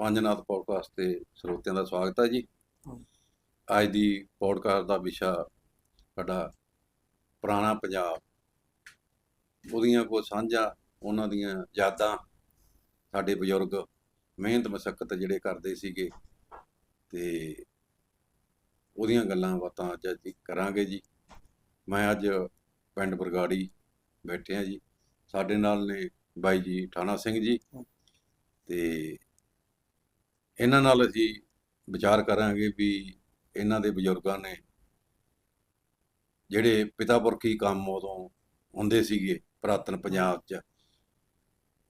ਪੰਜਨਾਥ podcast ਤੇ ਸਰੋਤਿਆਂ ਦਾ ਸਵਾਗਤ ਹੈ ਜੀ। ਅੱਜ ਦੀ ਪੋਡਕਾਸਟ ਦਾ ਵਿਸ਼ਾ ਸਾਡਾ ਪੁਰਾਣਾ ਪੰਜਾਬ। ਉਹਦੀਆਂ ਕੋ ਸਾਂਝਾ ਉਹਨਾਂ ਦੀਆਂ ਯਾਦਾਂ ਸਾਡੇ ਬਜ਼ੁਰਗ ਮਿਹਨਤ ਮਸ਼ੱਕਤ ਜਿਹੜੇ ਕਰਦੇ ਸੀਗੇ ਤੇ ਉਹਦੀਆਂ ਗੱਲਾਂ ਬਾਤਾਂ ਅੱਜ ਅਸੀਂ ਕਰਾਂਗੇ ਜੀ। ਮੈਂ ਅੱਜ ਪਿੰਡ ਬਰਗਾੜੀ ਬੈਠੇ ਆ ਜੀ। ਸਾਡੇ ਨਾਲ ਨੇ ਬਾਈ ਜੀ ਠਾਣਾ ਸਿੰਘ ਜੀ ਤੇ ਇਹਨਾਂ ਨਾਲ ਅਸੀਂ ਵਿਚਾਰ ਕਰਾਂਗੇ ਵੀ ਇਹਨਾਂ ਦੇ ਬਜ਼ੁਰਗਾਂ ਨੇ ਜਿਹੜੇ ਪਿਤਾ ਪੁਰਖੀ ਕੰਮ ਉਦੋਂ ਹੁੰਦੇ ਸੀਗੇ ਪੁਰਾਤਨ ਪੰਜਾਬ 'ਚ,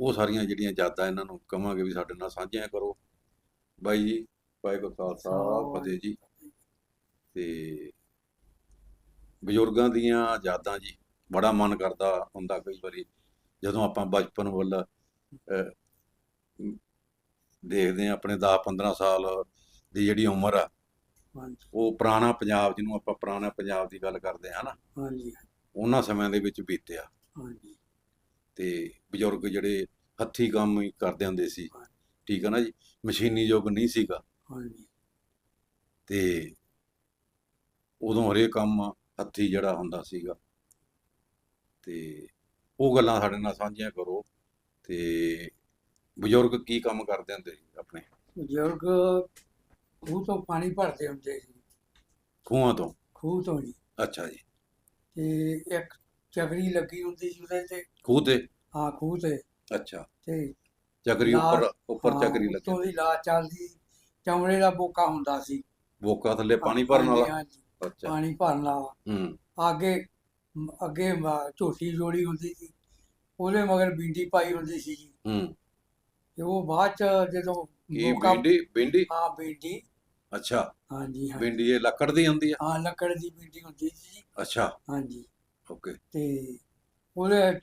ਉਹ ਸਾਰੀਆਂ ਜਿਹੜੀਆਂ ਯਾਦਾਂ ਇਹਨਾਂ ਨੂੰ ਕਵਾਂਗੇ ਵੀ ਸਾਡੇ ਨਾਲ ਸਾਂਝੀਆਂ ਕਰੋ। ਬਾਈ ਜੀ, ਵਾਹਿਗੁਰੂ ਖਾਲਸਾ, ਫਤਿਹ ਜੀ। ਤੇ ਬਜ਼ੁਰਗਾਂ ਦੀਆਂ ਯਾਦਾਂ ਜੀ, ਬੜਾ ਮਨ ਕਰਦਾ ਹੁੰਦਾ ਕਈ ਵਾਰੀ, ਜਦੋਂ ਆਪਾਂ ਬਚਪਨ ਵੱਲ ਦੇਖਦੇ ਆ ਆਪਣੇ 10 15 ਸਾਲ ਦੀ ਜਿਹੜੀ ਉਮਰ ਆ ਉਹ ਪੁਰਾਣਾ ਪੰਜਾਬ ਜਿਹਨੂੰ ਆਪਾਂ ਪੁਰਾਣਾ ਪੰਜਾਬ ਦੀ ਗੱਲ ਕਰਦੇ ਆ ਨਾ ਹਾਂਜੀ। ਉਹਨਾਂ ਸਮਿਆਂ ਦੇ ਵਿੱਚ ਬੀਤਿਆ। ਹਾਂਜੀ। ਤੇ ਬਜ਼ੁਰਗ ਜਿਹੜੇ ਹੱਥੀ ਕੰਮ ਹੀ ਕਰਦੇ ਹੁੰਦੇ ਸੀ। ਠੀਕ ਹੈ ਨਾ ਜੀ? ਮਸ਼ੀਨੀ ਯੁੱਗ ਨਹੀਂ ਸੀਗਾ। ਹਾਂਜੀ। ਤੇ ਉਦੋਂ ਹਰੇਕ ਕੰਮ ਹੱਥੀ ਜਿਹੜਾ ਹੁੰਦਾ ਸੀਗਾ। ਤੇ ਉਹ ਗੱਲਾਂ ਸਾਡੇ ਨਾਲ ਸਾਂਝੀਆਂ ਕਰੋ। ਤੇ ਬਜ਼ੁਰਗ ਕੀ ਕੰਮ ਕਰਦੇ ਹੁੰਦੇ ਸੀ ਆਪਣੇ? ਬਜ਼ੁਰਗ ਖੂਹ ਤੋਂ ਪਾਣੀ ਭਰਦੇ ਹੁੰਦੇ ਸੀ। ਖੂਹਾਂ ਤੋਂ? ਖੂਹ ਤੋਂ ਜੀ। ਅੱਛਾ ਜੀ। ਤੇ ਇੱਕ ਚਗਰੀ ਲੱਗੀ ਹੁੰਦੀ ਸੀ ਉਹਦੇ ਤੇ। ਖੂਹ ਤੇ? ਹਾਂ ਖੂਹ ਤੇ। ਅੱਛਾ। ਤੇ ਚੱਕਰੀ ਲਾ- ਉੱਪਰ ਉੱਪਰ ਹਾਂ, ਚੱਕਰੀ ਲੱਗੀ ਦੀ ਲਾ ਚੱਲਦੀ। ਚਮੜੇ ਦਾ ਬੋਕਾ ਹੁੰਦਾ ਸੀ। ਬੋਕਾ ਥੱਲੇ ਪਾਣੀ ਭਰਨ ਵਾਲਾ? ਅੱਛਾ। ਪਾਣੀ ਭਰਨ ਵਾਲਾ। ਹੂੰ। ਅੱਗੇ ਅੱਗੇ ਝੋਟੀ ਜੋੜੀ ਹੁੰਦੀ ਸੀ। ਉਹਦੇ ਮਗਰ ਬਿੰਡੀ ਪਾਈ ਹੁੰਦੀ ਸੀ ਜੀ। ਹੂੰ। ਤੇ ਉਹ ਬਾਅਦ ਚ ਜਦੋਂ ਕੀ ਬਿੰਡੀ ਬਿੰਡੀ ਹਾਂ ਬਿੰਡੀ ਅੱਛਾ। ਹਾਂਜੀ ਹਾਂ ਬਿੰਡੀ ਇਹ ਲੱਕੜ ਦੀ ਹੁੰਦੀ ਆ? ਹਾਂ ਲੱਕੜ ਦੀ ਬਿੰਡੀ ਹੁੰਦੀ ਸੀ ਜੀ। ਅੱਛਾ। ਹਾਂਜੀ। ਓਕੇ। ਤੇ ਉਹਦੇ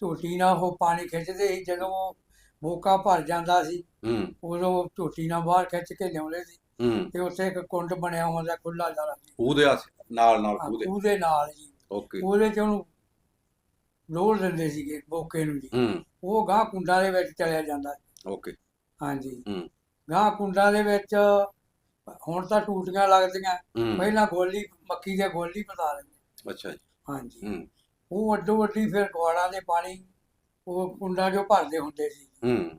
ਝੋਟੀ ਨਾਲ ਉਹ ਪਾਣੀ ਖਿੱਚਦੇ ਸੀ ਜਦੋਂ ਉਹ ਬੋਕਾ ਭਰ ਜਾਂਦਾ ਸੀ ਹੂੰ। ਉਦੋਂ ਉਹ ਝੋਟੀ ਨਾਲ ਬਾਹਰ ਖਿੱਚ ਕੇ ਲਿਆਉਂਦੇ ਸੀ। ਹੂੰ। ਤੇ ਉੱਥੇ ਇੱਕ ਕੁੰਡ ਬਣਿਆ ਹੁੰਦਾ ਖੁੱਲਾ ਜਾਰਾ ਸੀ ਖੂਹ ਦੇ ਆਸ- ਨਾਲ ਨਾਲ ਖੂਹ ਦੇ ਉਹਦੇ ਨਾਲ ਜੀ। ਓਕੇ। ਉਹਦੇ ਚ ਉਹਨੂੰ ਲੋੜ ਦਿੰਦੇ ਸੀਗੇ ਬੋਕੇ ਨੂੰ ਜੀ। ਹੂੰ। ਉਹ ਗਾਂ ਕੁੰਡਾਂ ਦੇ ਵਿੱਚ ਚਲਿਆ ਜਾਂਦਾ ਸੀ। ਓਕੇ। ਹਾਂਜੀ। ਹੂੰ। ਗਾਂ ਕੁੰਡਾਂ ਦੇ ਵਿੱਚ ਹੁਣ ਤਾਂ ਟੂਟੀਆਂ ਲੱਗਦੀਆਂ। ਹੂੰ। ਪਹਿਲਾਂ ਗੋਲੀ ਮੱਕੀ ਦੇ ਗੋਲੀ ਬਣਾ ਲੈਂਦੇ। ਅੱਛਾ ਜੀ। ਹਾਂਜੀ। ਹੂੰ। ਉਹ ਅੱਡੋ ਅੱਡੀ ਫਿਰ ਗਵਾੜਾਂ ਦੇ ਪਾਣੀ ਉਹ ਕੁੰਡਾਂ 'ਚੋਂ ਭਰਦੇ ਹੁੰਦੇ ਸੀ। ਹੂੰ।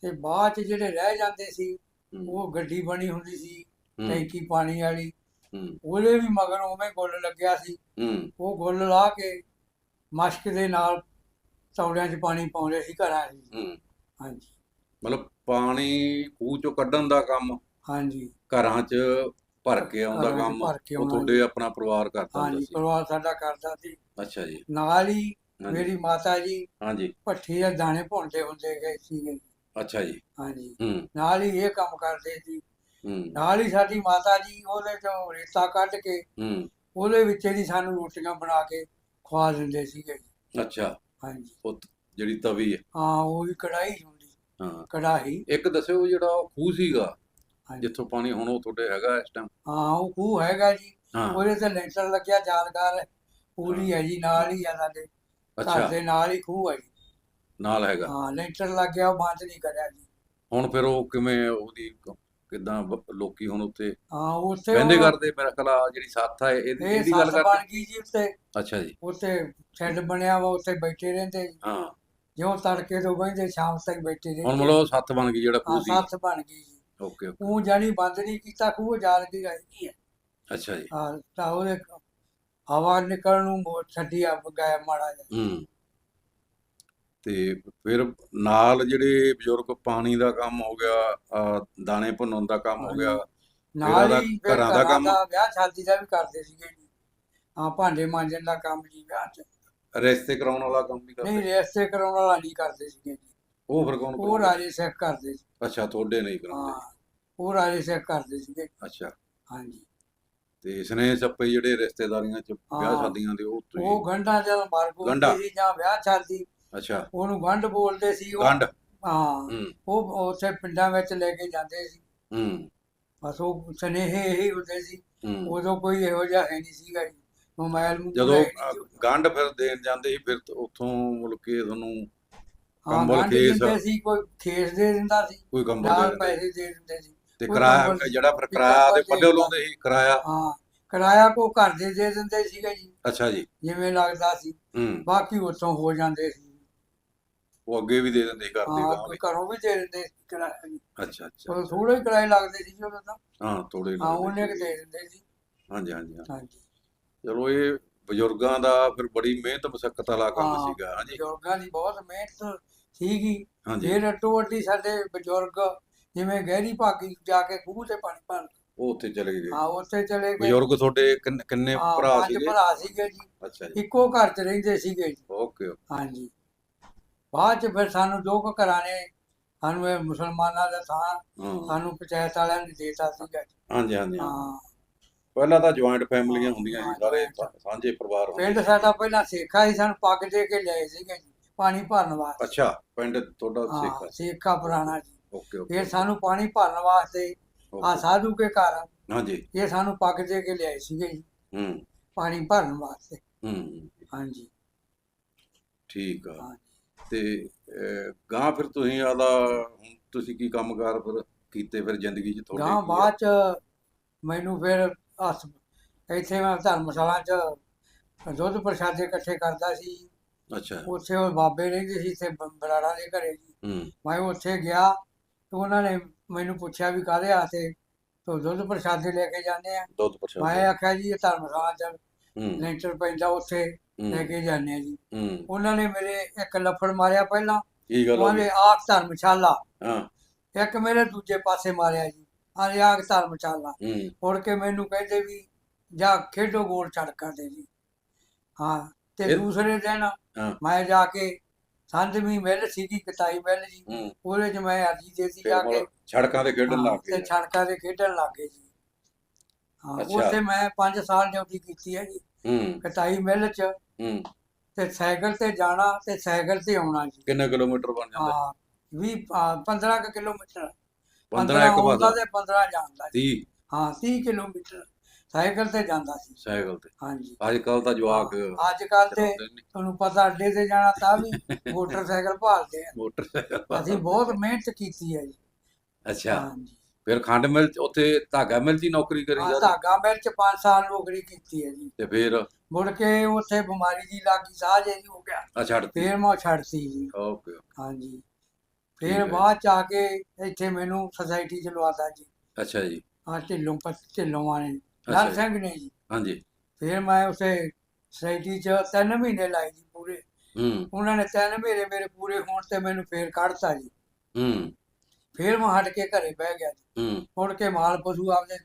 ਤੇ ਬਾਅਦ ਚ ਜਿਹੜੇ ਰਹਿ ਜਾਂਦੇ ਸੀ ਹੂੰ, ਉਹ ਗੱਡੀ ਬਣੀ ਹੁੰਦੀ ਸੀ ਹੂੰ, ਟੈਂਕੀ ਪਾਣੀ ਵਾਲੀ। ਹੂੰ। ਉਹਦੇ ਵੀ ਮਗਰ ਉਵੇਂ ਗੁੱਲ ਲੱਗਿਆ ਸੀ। ਹੂੰ। ਉਹ ਗੁੱਲ ਲਾ ਕੇ ਮਸ਼ਕ ਦੇ ਨਾਲ ਤੌੜਿਆਂ 'ਚ ਪਾਣੀ ਪਾਉਂਦੇ ਸੀ ਘਰਾਂ 'ਚ। ਹੂੰ। ਹਾਂਜੀ। ਮਤਲਬ ਪਾਣੀ ਖੂਹ ਚੋਂ ਕੱਢਣ ਦਾ ਕੰਮ ਹਾਂਜੀ। ਘਰਾਂ 'ਚ ਭਰ ਕੇ ਆਉਂਦਾ ਘਰਾਂ 'ਚ ਕੰਮ ਭਰ ਕੇ ਉਹ ਆਉਣਾ ਤੁਹਾਡੇ ਆਪਣਾ ਪਰਿਵਾਰ ਕਰਦਾ ਹੁੰਦਾ ਹਾਂਜੀ ਸੀ। ਪਰਿਵਾਰ ਸਾਡਾ ਕਰਦਾ ਸੀ। ਅੱਛਾ ਜੀ। ਨਾਲ ਹੀ ਹਾਂਜੀ। ਮੇਰੀ ਮਾਤਾ ਜੀ ਹਾਂਜੀ। ਭੱਠੀ ਦੇ ਦਾਣੇ ਭੁੰਨਦੇ ਹੁੰਦੇ ਗਏ ਸੀਗੇ। ਅੱਛਾ ਜੀ। ਹਾਂਜੀ। ਹੂੰ। ਨਾਲ ਹੀ ਇਹ ਕੰਮ ਕਰਦੇ ਸੀ। ਹੂੰ। ਨਾਲ ਹੀ ਸਾਡੀ ਮਾਤਾ ਜੀ ਉਹਦੇ ਚੋਂ ਰੇਤਾ ਕੱਢ ਕੇ ਹੂੰ। ਉਹਦੇ ਵਿੱਚ ਹੀ ਸਾਨੂੰ ਰੋਟੀਆਂ ਬਣਾ ਕੇ ਖਵਾ ਦਿੰਦੇ ਸੀਗੇ ਅੱਛਾ। ਹਾਂਜੀ। ਉਹ ਤ- ਜਿਹੜੀ ਤਵੀ ਹੈ। ਹਾਂ ਉਹ ਵੀ ਕੜਾਈ ਹੁੰਦੀ। ਹਾਂ। ਕੜਾਹੀ। ਇੱਕ ਦੱਸਿਓ ਜਿਹੜਾ ਉਹ ਖੂਹ ਸੀਗਾ ਹਾਂਜੀ। ਜਿੱਥੋਂ ਪਾਣੀ ਹੁਣ ਉਹ ਤੁਹਾਡੇ ਹੈਗਾ ਇਸ ਟਾਈਮ ਹਾਂ ਉਹ ਖੂਹ ਹੈਗਾ ਜੀ। ਹਾਂ। ਉਹਦੇ ਤੇ ਲੈਂਟਰ ਲੱਗਿਆ ਯਾਦਗਾਰ ਹੈ। ਪੂਰੀ ਹੈ। ਜੀ ਨਾਲ ਹੀ ਆ ਸਾਡੇ। ਘਰ ਅੱਛਾ ਦੇ ਨਾਲ ਹੀ ਖੂਹ ਹੈ ਜੀ। ਨਾਲ ਹੈਗਾ। ਹਾਂ ਲੈਂਟਰ ਲੱਗ ਗਿਆ ਉਹ ਬੰਦ ਨਹੀਂ ਕਰਿਆ ਜੀ। ਹੁਣ ਫਿਰ ਉਹ ਕਿਵੇਂ ਉਹਦੀ ਕ- ਕਿੱਦਾਂ ਲੋਕੀ ਹੁਣ ਉੱਥੇ ਹਾਂ ਉੱਥੇ ਉਹ- ਕਰਦੇ ਮੇਰਾ ਖਿਆਲ ਆ ਜਿਹੜੀ ਸੱਥ ਹੈ ਇਹਦੀ ਇਹ ਇਹਦੀ ਗੱਲ ਸੱਤ ਕਰਦੇ। ਬਣ ਗਈ ਜੀ ਉੱਤੇ ਅੱਛਾ ਜੀ। ਉੱਤੇ ਸ਼ੈੱਡ ਬਣਿਆ ਵਾ ਉੱਥੇ ਬੈਠੇ ਰਹਿੰਦੇ। ਹਾਂ। ਜਿਉਂ ਤੜਕੇ ਤੋਂ ਬਹਿੰਦੇ ਸ਼ਾਮ ਤੱਕ ਬੈਠੇ ਹੁਣ ਰਹਿੰਦੇ ਮਤਲਬ ਉਹ ਸੱਥ ਬਣ ਗਈ ਜਿਹੜਾ ਹਾਂ ਖੂਹ ਸੀ ਸੱਤ ਬਣ ਗਈ ਜੀ। Okay okay. ਉਹ ਜਾਨੀ ਬੰਦ ਨਹੀਂ ਕੀਤਾ ਖੂਹ ਜਾਲ ਕੇ ਗਈ ਹੈ ਅੱਛਾ ਜੀ। ਹਾਂ ਤਾਂ ਉਹਦੇ ਹਵਾ ਨਿਕਲਣ ਨੂੰ ਮੋ- ਛੱਡੀ ਆ ਗਿਆ ਮਾੜਾ ਜਿਹਾ। ਹੂੰ। ਤੇ ਫਿਰ ਨਾਲ ਜਿਹੜੇ ਬਜ਼ੁਰਗ ਪਾਣੀ ਦਾ ਕੰਮ ਹੋ ਗਿਆ ਦਾਣੇ ਭੁੰਨਣ ਦਾ ਕੰਮ ਹੋ ਗਿਆ ਨਾਲ ਹੀ ਘਰਾਂ ਦਾ ਕੰਮ? ਵਿਆਹ ਸ਼ਾਦੀ ਦਾ ਵੀ ਕਰਦੇ ਸੀਗੇ ਜੀ ਹਾਂ ਭਾਂਡੇ ਮਾਂਜਣ ਦਾ ਕੰਮ ਜੀ ਵਿਆਹ ਚ ਰਿਸ਼ਤੇ ਕਰਾਉਣ ਵਾਲਾ ਕੰਮ ਵੀ ਨਹੀਂ ਕਰਦੇ ਰੇਸਤੇ ਕਰਾਉਣ ਵਾਲਾ ਨਹੀਂ ਕਰਦੇ ਸੀਗੇ ਜੀ ਉਹ ਫਿਰ ਕੌਣ ਉਹ? ਰਾਜੇ ਸਿੱਖ ਕਰਦੇ ਸੀ ਅੱਛਾ ਤੁਹਾਡੇ ਨਹੀਂ ਕਰਾਉਂਦੇ ਹਾਂ ਉਹ ਰਾਜੇ ਸਿੱਖ ਕਰਦੇ ਸੀਗੇ ਅੱਛਾ ਹਾਂਜੀ ਤੇ ਸਨੇਹ ਸੱਪੇ ਜਿਹੜੇ ਰਿਸ਼ਤੇਦਾਰੀਆਂ ਚ ਵਿਆਹ। ਸ਼ਾਦੀਆਂ ਦੇ ਉਹ ਉਹ ਗੰਢਾਂ ਜਦੋਂ ਮਰ ਗੰਢਾਂ। ਬੋਲਦੇ ਸੀ ਜਾਂ ਵਿਆਹ ਸ਼ਾਦੀ ਅੱਛਾ। ਉਹਨੂੰ ਗੰਢ ਬੋਲਦੇ ਸੀ ਉਹ। ਗੰਢ ਹਾਂ। ਹੂੰ। ਉਹ ਉੱਥੇ ਪਿੰਡਾਂ ਵਿੱਚ ਲੈ ਕੇ ਜਾਂਦੇ ਸੀ। ਹੂੰ। ਬਸ ਉਹ ਸਨੇਹੇ ਇਹੀ ਹੁੰਦੇ ਸੀ। ਹੂੰ। ਉਦੋਂ ਕੋਈ ਇਹੋ ਜਿਹਾ ਹੈ ਨਹੀਂ ਸੀਗਾ ਜੀ। ਮੋਬਾਈਲ ਜਦੋਂ ਅ, ਗੰਢ ਫਿਰ ਦੇਣ ਜਾਂਦੇ ਸੀ ਫਿਰ ਤ- ਉੱਥੋਂ ਮੁੜ ਕੇ ਤੁਹਾਨੂੰ ਕੰਬਲ ਖੇਸ ਦਿੰਦੇ ਸੀ ਕੋਈ ਖੇਸ ਦੇ ਦਿੰਦਾ ਸੀ। ਕੋਈ ਕੰਬਲ ਦੇ ਨਾਲ ਦਿੰਦੇ ਪੈਸੇ ਦੇ ਦਿੰਦੇ ਸੀ। ਤੇ ਕੋਈ ਕਿਰਾਇਆ ਕੰਬਲ- ਜਿਹੜਾ ਫਿਰ ਕਿਰਾਇਆ ਦੇ ਪੱਲੇ ਲਾਉਂਦੇ ਸੀ ਕਿਰਾਇਆ। ਹਾਂ ਕਿਰਾਇਆ ਕੋ ਘਰ ਦੇ ਦੇ ਦਿੰਦੇ ਸੀਗੇ ਜੀ। ਅੱਛਾ ਜੀ। ਜਿਵੇਂ ਲੱਗਦਾ ਸੀ। ਹੂੰ। ਬਾਕੀ ਉੱਥੋਂ ਹੋ ਜਾਂਦੇ ਸੀ। ਉਹ ਅੱਗੇ ਵੀ ਦੇ ਦਿੰਦੇ ਘਰ ਦੇ ਹਾਂ ਗਾਂ ਵੀ ਘਰੋਂ ਵੀ ਦੇ ਦਿੰਦੇ ਜੀ ਅੱਛਾ ਅੱਛਾ ਉਹ ਥੋੜੇ ਕਿਰਾਏ ਲੱਗਦੇ ਸੀ ਜੀ ਤਾਂ। ਹਾਂ ਥੋੜੇ ਹਾਂ ਉਹਨੇ ਕਿ। ਦੇ ਦਿੰਦੇ ਸੀ। ਹਾਂਜੀ ਹਾਂਜੀ। ਹਾਂਜੀ। ਚਲੋ ਇਹ ਬਜ਼ੁਰਗਾਂ ਦਾ ਫਿਰ ਬੜੀ ਮਿਹਨਤ ਮੁਸ਼ਕਲ ਵਾਲਾ ਕੰਮ ਸੀਗਾ ਹਾਂਜੀ। ਬਜ਼ੁਰਗਾਂ ਦੀ ਬਹੁਤ ਮਿਹਨਤ ਸੀਗੀ। ਹਾਂਜੀ। ਫਿਰ ਅੱਟੋ ਅੱਟੀ ਸਾਡੇ ਬਜ਼ੁਰਗ ਜਿਵੇਂ ਗਹਿਰੀ ਭਾਗੀ ਜਾ ਕੇ ਖੂਹ ਤੇ ਪਾਣੀ ਭਰਨ ਉਹ ਉੱਥੇ ਚਲੇ ਗਏ। ਹਾਂ ਉੱਥੇ ਚਲੇ ਗਏ। ਬਜ਼ੁਰਗ ਤੁਹਾਡੇ ਕਿੰਨ- ਭਰਾ ਪੰਜ ਸੀਗੇ? ਭਰਾ ਸੀਗੇ ਜੀ। ਅੱਛਾ ਜੀ। ਇੱਕੋ ਘਰ 'ਚ ਰਹਿੰਦੇ ਸੀਗੇ ਜੀ। ਓਕੇ। ਹਾਂਜੀ। ਬਾਅਦ 'ਚ ਫਿਰ ਸਾਨੂੰ ਦੋ ਕੁ ਘਰਾਂ ਨੇ ਸਾਨੂੰ ਇਹ ਮੁਸਲਮਾਨਾਂ ਦਾ ਥਾਂ ਹਾਂ ਸਾਨੂੰ ਪੰਚਾਇਤ ਵਾਲਿਆਂ ਨੇ ਦੇਤਾ ਸੀਗਾ ਜੀ। ਹਾਂਜੀ ਹਾਂਜੀ ਹਾਂ। ਹਾਂ ਪਹਿਲਾਂ ਤਾਂ ਜੁਆਇੰਟ ਫੈਮਲੀਆਂ ਹੁੰਦੀਆਂ ਸੀ ਹਾਂ, ਸਾਰੇ। ਸਾ- ਸਾਂਝੇ ਪਰਿਵਾਰ ਹੁੰਦੇ ਪਿੰਡ। ਸਾਡਾ ਪਹਿਲਾਂ ਸੇਖਾ ਸੀ ਸਾਨੂੰ ਪੱਗ ਦੇ ਕੇ ਲਿਆਏ ਸੀਗੇ ਜੀ ਪਾਣੀ ਭਰਨ ਵਾਸਤੇ ਅੱਛਾ ਪਿੰਡ ਤੁਹਾਡਾ ਹਾਂ ਸਿੱਖਾ ਸੇਖਾ ਪੁਰਾਣਾ ਜੀ ਓਕੇ ਓਕੇ ਫਿਰ ਸਾਨੂੰ ਪਾਣੀ ਭਰਨ ਵਾਸਤੇ ਆ। ਸਾਧੂ ਕੇ ਘਰ ਹਾਂਜੀ ਇਹ ਸਾਨੂੰ ਪੱਗ ਦੇ ਕੇ ਲਿਆਏ ਸੀਗੇ ਜੀ ਹੂੰ ਪਾਣੀ ਭਰਨ ਵਾਸਤੇ ਹੂੰ ਹਾਂਜੀ ਠੀਕ ਆ ਹਾਂ। ਤੇ ਗਾਂ ਫਿਰ ਤੁਸੀਂ ਆਦਾ ਤੁਸੀਂ ਕੀ ਕੰਮਕਾਰ ਫਿਰ ਕੀਤੇ ਫਿਰ ਜ਼ਿੰਦਗੀ 'ਚ ਤੁਹਾਡੇ? ਗਾਂ? ਬਾਅਦ ਚ ਮੈਨੂੰ ਫਿਰ ਹਸ ਇੱਥੇ ਮੈਂ ਧਰਮਸ਼ਾਲਾ ਚ ਦੁੱਧ ਪ੍ਰਸ਼ਾਦੇ ਇਕੱਠੇ ਕਰਦਾ ਸੀ। ਅੱਛਾ। ਉੱਥੇ ਉਹ ਬਾਬੇ ਰਹਿੰਦੇ ਸੀ ਇੱਥੇ ਬਰਾੜਾ ਦੇ ਘਰੇ ਜੀ। ਮੈਂ ਉੱਥੇ ਗਿਆ ਤੇ ਉਹਨਾਂ ਨੇ ਮੈਨੂੰ ਪੁੱਛਿਆ ਵੀ ਕਾਹਦੇ ਆਤੇ ਤੋ ਦੁੱਧ ਪ੍ਰਸ਼ਾਦੇ ਲੈ ਕੇ ਜਾਂਦੇ ਆ। ਦੁੱਧ ਪ੍ਰਸ਼ਾਦ ਮੈਂ ਆਖਿਆ ਜੀ ਇਹ ਧਰਮਸ਼ਾਲਾ ਚ ਲੈਂਟਰ ਪੈਂਦਾ ਉੱਥੇ ਲੈ ਕੇ ਜਾਂਦੇ ਆ ਜੀ। ਹੂੰ। ਉਹਨਾਂ ਨੇ ਮੇਰੇ ਇੱਕ ਲੱਫੜ ਮਾਰਿਆ ਪਹਿਲਾਂ। ਕੀ ਗੱਲ ਹੋ ਉਹਨਾਂ ਗਈ? ਨੇ ਆਖ ਧਰਮਸ਼ਾਲਾ। ਹਾਂ। ਇੱਕ ਮੇਰੇ ਦੂਜੇ ਪਾਸੇ ਮਾਰਿਆ ਜੀ। ਆਲੇ ਆਖ ਧਰਮਸ਼ਾਲਾ। ਹੂੰ। ਮੁੜ ਕੇ ਮੈਨੂੰ ਕਹਿੰਦੇ ਵੀ ਜਾ ਖੇਡੋ ਗੋਲ ਛੜਕਾਂ ਤੇ ਜੀ। ਹਾਂ ਤੇ ਫਿਰ? ਦੂਸਰੇ ਦਿਨ ਹਾਂ। ਮੈਂ ਜਾ ਕੇ ਸੰਧਵੀ ਮਿਲ ਸੀਗੀ ਕਟਾਈ ਮਿਲ ਜੀ। ਹੂੰ। ਉਹਦੇ ਚ ਮੈਂ ਅਰਜੀ ਦੇਤੀ ਫਿਰ ਜਾ ਕੇ। ਮਤਲਬ ਸੜਕਾਂ ਤੇ ਖੇਡਣ ਹਾਂ, ਲੱਗ ਤੇ ਗਏ ਛੜਕਾਂ ਤੇ ਖੇਡਣ ਲੱਗ ਗਏ ਜੀ। ਹਾਂ ਅੱਛਾ। ਉੱਥੇ ਮੈਂ 5 ਸਾਲ ਡਿਊਟੀ ਕੀਤੀ ਹੈ ਜੀ। ਹੂੰ। ਕਟਾਈ ਮਿਲ ਚ। ਹੂੰ। ਤੇ ਸਾਈਕਲ ਤੇ ਜਾਣਾ ਤੇ ਸਾਈਕਲ ਤੇ ਆਉਣਾ ਜੀ। ਕਿੰਨੇ ਕਿਲੋਮੀਟਰ ਬਣ ਜਾਂਦਾ? ਹਾਂ 20 15 ਕੁ ਕਿਲੋਮੀਟਰ। 15 ਇੱਕ ਆਉਂਦਾ ਤੇ 15 ਜਾਂਦਾ ਜੀ। 30 ਹਾਂ 30 ਕਿਲੋਮੀਟਰ। ਸਾਈਕਲ ਤੇ ਜਾਂਦਾ ਸੀ। ਸਾਈਕਲ ਤੇ। ਹਾਂਜੀ। ਅੱਜ ਕੱਲ ਤਾਂ ਜਵਾਕ ਅੱਜ ਕੱਲ ਤੇ ਚਲਾਉਂਦੇ ਨੀ। ਤੁਹਾਨੂੰ ਪਤਾ ਅੱਡੇ ਤੇ ਜਾਣਾ ਤਾਂ ਵੀ ਮੋਟਰਸਾਈਕਲ ਭਾਲਦੇ ਆ। ਮੋਟਰਸਾਈਕਲ ਅਸੀਂ ਬਹੁਤ ਮਿਹਨਤ ਕੀਤੀ ਹੈ ਜੀ। ਅੱਛਾ। ਹਾਂਜੀ। ਫਿਰ ਖੰਡ ਮਿਲ 'ਚ ਉੱਥੇ ਧਾਗਾ ਮਿਲ ਹੀ ਨੌਕਰੀ ਕਰੀ ਜਾ ਧਾਗਾ ਮਿਲ ਚ 5 ਸਾਲ ਨੌਕਰੀ ਕੀਤੀ ਹੈ ਜੀ। ਤੇ ਫਿਰ? ਮੁੜ ਕੇ ਉੱਥੇ ਬਿਮਾਰੀ ਦੀ ਲੱਗੀ ਸਾਹ ਜੇ ਹੋ ਗਿਆ। ਆ ਛੱਡਤੀ। ਫੇਰ ਮੈਂ ਛੱਡਤੀ ਜੀ। ਓਕੇ। ਹਾਂਜੀ। ਠੀਕ ਹੈ। ਫੇਰ ਬਾਅਦ ਚ ਆ ਕੇ ਇੱਥੇ ਮੈਨੂੰ ਸੁਸਾਇਟੀ ਚ ਲਵਾਤਾ ਜੀ। ਅੱਛਾ ਜੀ। ਆ ਢਿੱਲੋਂ ਪ ਢਿੱਲੋਂ ਵਾਲੇ ਅੱਛਾ ਲਾਲ ਜੀ। ਸਿੰਘ ਨੇ ਜੀ। ਹਾਂਜੀ। ਫੇਰ ਮੈਂ ਉਸੇ ਸੁਸਾਇਟੀ ਚ ਤਿੰਨ ਮਹੀਨੇ ਲਾਏ ਜੀ ਪੂਰੇ। ਹੂੰ। ਉਹਨਾਂ ਨੇ ਤਿੰਨ ਮਹੀਨੇ ਮੇਰੇ ਪੂਰੇ ਹੋਣ ਤੇ ਮੈਨੂੰ ਫੇਰ ਕੱਢਤਾ ਜੀ। ਹੂੰ। ਫੇਰ ਮੈਂ ਹਟ ਕੇ ਘਰੇ ਬਹਿ ਗਿਆ ਜੀ। ਹੂੰ। ਮੁੜ ਕੇ ਮਾਲ ਪਸ਼ੂ ਆਪਦੇ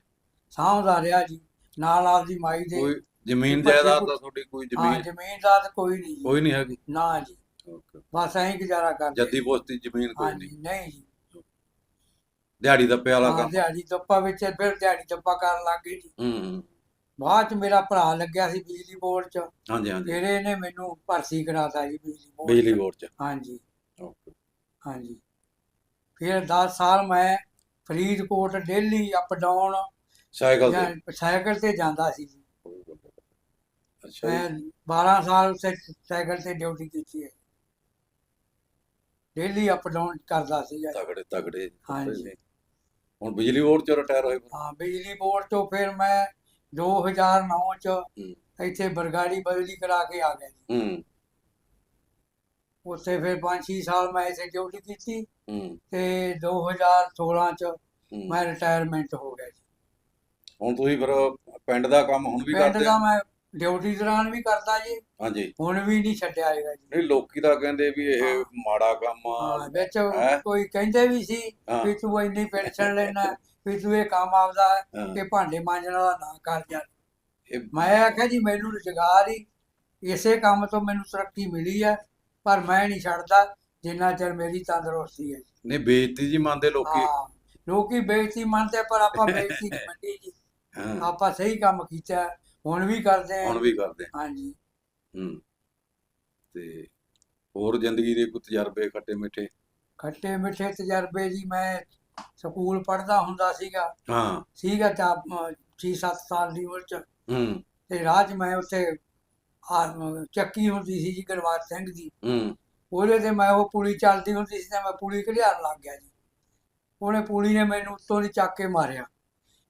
ਸਾਂਭਦਾ ਰਿਹਾ ਜੀ। ਨਾਲ ਆਪਦੀ ਮਾਈ ਦੇ ਕੋਈ ਜ਼ਮੀਨ ਬੱਚੇ ਜਾਇਦਾਦ ਦਾ ਤੁਹਾਡੀ ਕੋਈ ਹਾਂ ਜ਼ਮੀਨ ਜ਼ਮੀਨ ਦਾ ਤਾਂ ਕੋਈ ਨਹੀਂ ਜੀ। ਕੋਈ ਨਹੀਂ ਹੈਗੀ। ਨਾ ਜੀ। ਬਸ ਐਂ ਗੁਜ਼ਾਰਾ ਕਰਦੇ ਜੱਦੀ ਪੋਸਤੀ ਜ਼ਮੀਨ ਕੋਈ ਹਾਂਜੀ ਨਹੀਂ। ਨਹੀਂ ਜੀ। ਦਿਹਾੜੀ ਦੱਪੇ ਵਾਲਾ ਹਾਂ ਕੰਮ। ਦਿਹਾੜੀ ਦੱਪਾ ਵਿੱਚ ਫਿਰ ਦਿਹਾੜੀ ਦੱਪਾ ਕਰਨ ਲੱਗ ਗਏ ਜੀ। ਹੂੰ ਹੂੰ। ਬਾਅਦ ਚ ਮੇਰਾ ਭਰਾ ਲੱਗਿਆ ਸੀ ਬਿਜਲੀ ਬੋਰਡ ਚ। ਹਾਂਜੀ ਹਾਂਜੀ। ਫਿਰ ਇਹਨੇ ਮੈਨੂੰ ਭਰਤੀ ਕਰਾਤਾ ਜੀ ਬਿਜਲੀ ਬੋਰਡ ਬਿਜਲੀ ਚ। ਬੋਰਡ 'ਚ। ਹਾਂਜੀ। ਓਕੇ। ਹਾਂਜੀ। ਫਿਰ 10 ਸਾਲ ਮੈਂ Faridkot daily up down cycle ਤੇ? ਸਾਈਕਲ ਤੇ ਜਾਂਦਾ ਸੀ ਜੀ। ਅੱਛਾ ਮੈਂ ਜੀ 12 ਸਾਲ ਉੱਥੇ ਸਾਈਕਲ ਤੇ ਡਿਊਟੀ ਕੀਤੀ ਹੈ। ਡੇਲੀ ਅਪ ਡਾਊਨ ਕਰਦਾ ਸੀ ਤਗੜੇ ਤਗੜੇ ਹਾਂਜੀ। ਹੁਣ ਬਿਜਲੀ ਬੋਰਡ 'ਚ ਰਿਟਾਇਰ ਹੋਏ ਹਾਂ ਬਿਜਲੀ ਬੋਰਡ ਤੋਂ ਫਿਰ ਮੈਂ 2009 ਚ। ਇੱਥੇ ਬਰਗਾੜੀ ਬਦਲੀ ਕਰਾ ਕੇ ਆ ਗਿਆ ਹੂੰ। ਉੱਥੇ ਫਿਰ 5-6 ਸਾਲ ਮੈਂ ਇੱਥੇ ਡਿਊਟੀ ਕੀਤੀ ਹੂੰ। ਤੇ 2016 ਚ ਹੂੰ। ਮੈਂ ਰਿਟਾਇਰਮੈਂਟ ਹੋ ਗਿਆ ਜੀ। ਹੁਣ ਤੁਸੀਂ ਫਿਰ ਪਿੰਡ ਦਾ ਕੰਮ ਹੁਣ ਵੀ ਪਿੰਡ ਕਰਦੇ ਦਾ ਆ ਮੈਂ ਡਿਊਟੀ ਦੌਰਾਨ ਵੀ ਕਰਦਾ ਜੀ। ਹਾਂਜੀ। ਹੁਣ ਵੀ ਨਹੀਂ ਛੱਡਿਆ ਹੈਗਾ ਜੀ। ਨਹੀਂ ਲੋਕੀ ਤਾਂ ਕਹਿੰਦੇ ਵੀ ਇਹ ਹਾਂ। ਮਾੜਾ ਕੰਮ ਆ। ਹਾਂ ਵਿੱਚ ਹੈਂ? ਕੋਈ ਕਹਿੰਦੇ ਵੀ ਸੀ ਹਾਂ। ਵੀ ਤੂੰ ਇੰਨੀ ਪੈਨਸ਼ਨ ਲੈਣਾ ਵੀ ਤੂੰ ਇਹ ਕੰਮ ਆਪਦਾ ਹਾਂ। ਕਿ ਭਾਂਡੇ ਮਾਂਜਣ ਵਾਲਾ ਨਾ ਕਰ ਜਾ ਇਹ ਮੈਂ ਆਖਿਆ ਜੀ ਮੈਨੂੰ ਰੁਜ਼ਗਾਰ ਹੀ ਇਸੇ ਕੰਮ ਤੋਂ ਮੈਨੂੰ ਤਰੱਕੀ ਮਿਲੀ ਹੈ ਪਰ ਮੈਂ ਨਹੀਂ ਛੱਡਦਾ ਜਿੰਨਾ ਚਿਰ ਮੇਰੀ ਤੰਦਰੁਸਤੀ ਹੈ ਨਹੀਂ ਬੇਇੱਜ਼ਤੀ ਜੀ ਮੰਨਦੇ ਲੋਕੀ। ਹਾਂ ਲੋਕੀ ਬੇਇੱਜ਼ਤੀ ਮੰਨਦੇ ਪਰ ਆਪਾਂ ਬੇਇੱਜ਼ਤੀ ਨਹੀਂ ਮੰਨੀ ਜੀ। ਆਪਾਂ ਸਹੀ ਕੰਮ ਕੀਤਾ ਹੁਣ ਵੀ ਕਰਦੇ ਹਾਂ। ਹੁਣ ਵੀ ਕਰਦੇ ਹਾਂਜੀ। ਹੂੰ। ਤੇ ਹੋਰ ਜ਼ਿੰਦਗੀ ਦੇ ਕੋਈ ਤਜਰਬੇ ਖੱਟੇ ਮਿੱਠੇ? ਖੱਟੇ ਮਿੱਠੇ ਤਜਰਬੇ ਜੀ ਮੈਂ ਸਕੂਲ ਪੜ੍ਹਦਾ ਹੁੰਦਾ ਸੀਗਾ। ਹਾਂ। ਸੀਗਾ ਤਾਂ 6-7 ਸਾਲ ਦੀ ਉਮਰ ਚ। ਹੂੰ। ਤੇ 'ਚ ਮੈਂ ਉੱਥੇ ਆ ਚੱਕੀ ਹੁੰਦੀ ਸੀ ਜੀ ਗੁਰਵਾਜ ਸਿੰਘ ਦੀ। ਹੂੰ। ਉਹਦੇ ਤੇ ਮੈਂ ਉਹ ਪੁਲੀ ਚੱਲਦੀ ਹੁੰਦੀ ਸੀ ਤੇ ਮੈਂ ਪੁਲੀ ਘੜਿਆਣ ਲੱਗ ਗਿਆ ਜੀ। ਉਹਨੇ ਪੁਲੀ ਨੇ ਮੈਨੂੰ ਉੱਤੋਂ ਦੀ ਚੱਕ ਕੇ ਮਾਰਿਆ।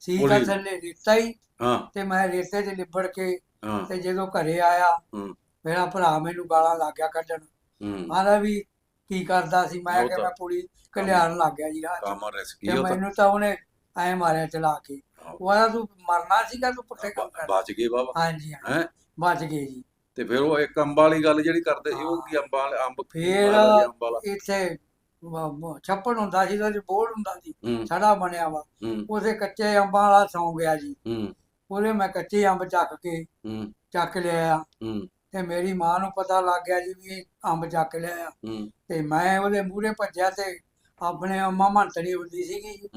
ਸੀਗਾ? ਥੱਲੇ ਰੇਤਾ ਹੀ। ਹਾਂ। ਤੇ ਮੈਂ ਰੇਤੇ 'ਚ ਲਿਬੜ ਕੇ ਤੇ ਜਦੋਂ ਘਰੇ ਆਇਆ ਹੂੰ। ਮੇਰਾ ਭਰਾ ਮੈਨੂੰ ਗਾਲਾਂ ਲੱਗ ਗਿਆ ਕੱਢਣ। ਹੂੰ। ਆਂਦਾ ਵੀ ਕੀ ਕਰਦਾ ਸੀ? ਮੈਂ ਕਿਹਾ ਮੈਂ ਪੁਲੀ ਘੜਿਆਣ ਲੱਗ ਗਿਆ ਜੀ 'ਚ। ਕੰਮ ਰਿਸਕੀ ਮੈਨੂੰ ਤਾਂ ਉਹਨੇ ਐ ਮਾਰਿਆ ਚਲਾ ਕੇ। ਉਹ ਆਦਾ ਤੂੰ ਮਰਨਾ ਸੀਗਾ ਤੂੰ ਪੁੱਠੇ ਕੰਮ ਕਰ ਬਚ ਗਏ ਬਾਬਾ। ਹਾਂਜੀ। ਹੈਂ? ਬਚ ਗਏ ਜੀ। ਤੇ ਫਿਰ ਉਹ ਇੱਕ ਅੰਬ ਵਾਲੀ ਗੱਲ ਜਿਹੜੀ ਕਰਦੇ ਸੀ ਉਹ ਕੀ ਅੰਬਾਂ ਵਾਲੇ ਅੰਬ ਫਿਰ ਅੰਬ ਵਾਲਾ? ਇੱਥੇ ਛੱਪੜ ਹੁੰਦਾ ਸੀ ਉਹਦੇ ਬੋਰਡ ਹੁੰਦਾ ਸੀ ਛੜਾ ਬਣਿਆ ਵਾ। ਉਸੇ ਕੱਚੇ ਅੰਬਾਂ ਵਾਲਾ ਸੌਂ ਗਿਆ ਜੀ। ਉਹਦੇ ਮੈਂ ਕੱਚੇ ਅੰਬ ਚੱਕ ਕੇ ਚੱਕ ਲਿਆ। ਤੇ ਮੇਰੀ ਮਾਂ ਨੂੰ ਪਤਾ ਲੱਗ ਗਿਆ ਜੀ ਵੀ ਅੰਬ ਚੱਕ ਲਿਆ। ਤੇ ਮੈਂ ਉਹਦੇ ਮੂਹਰੇ ਭੱਜਿਆ ਤੇ ਆਪਣੇ ਅੰਮਾ ਮੰਤਰੀ ਹੁੰਦੀ ਸੀਗੀ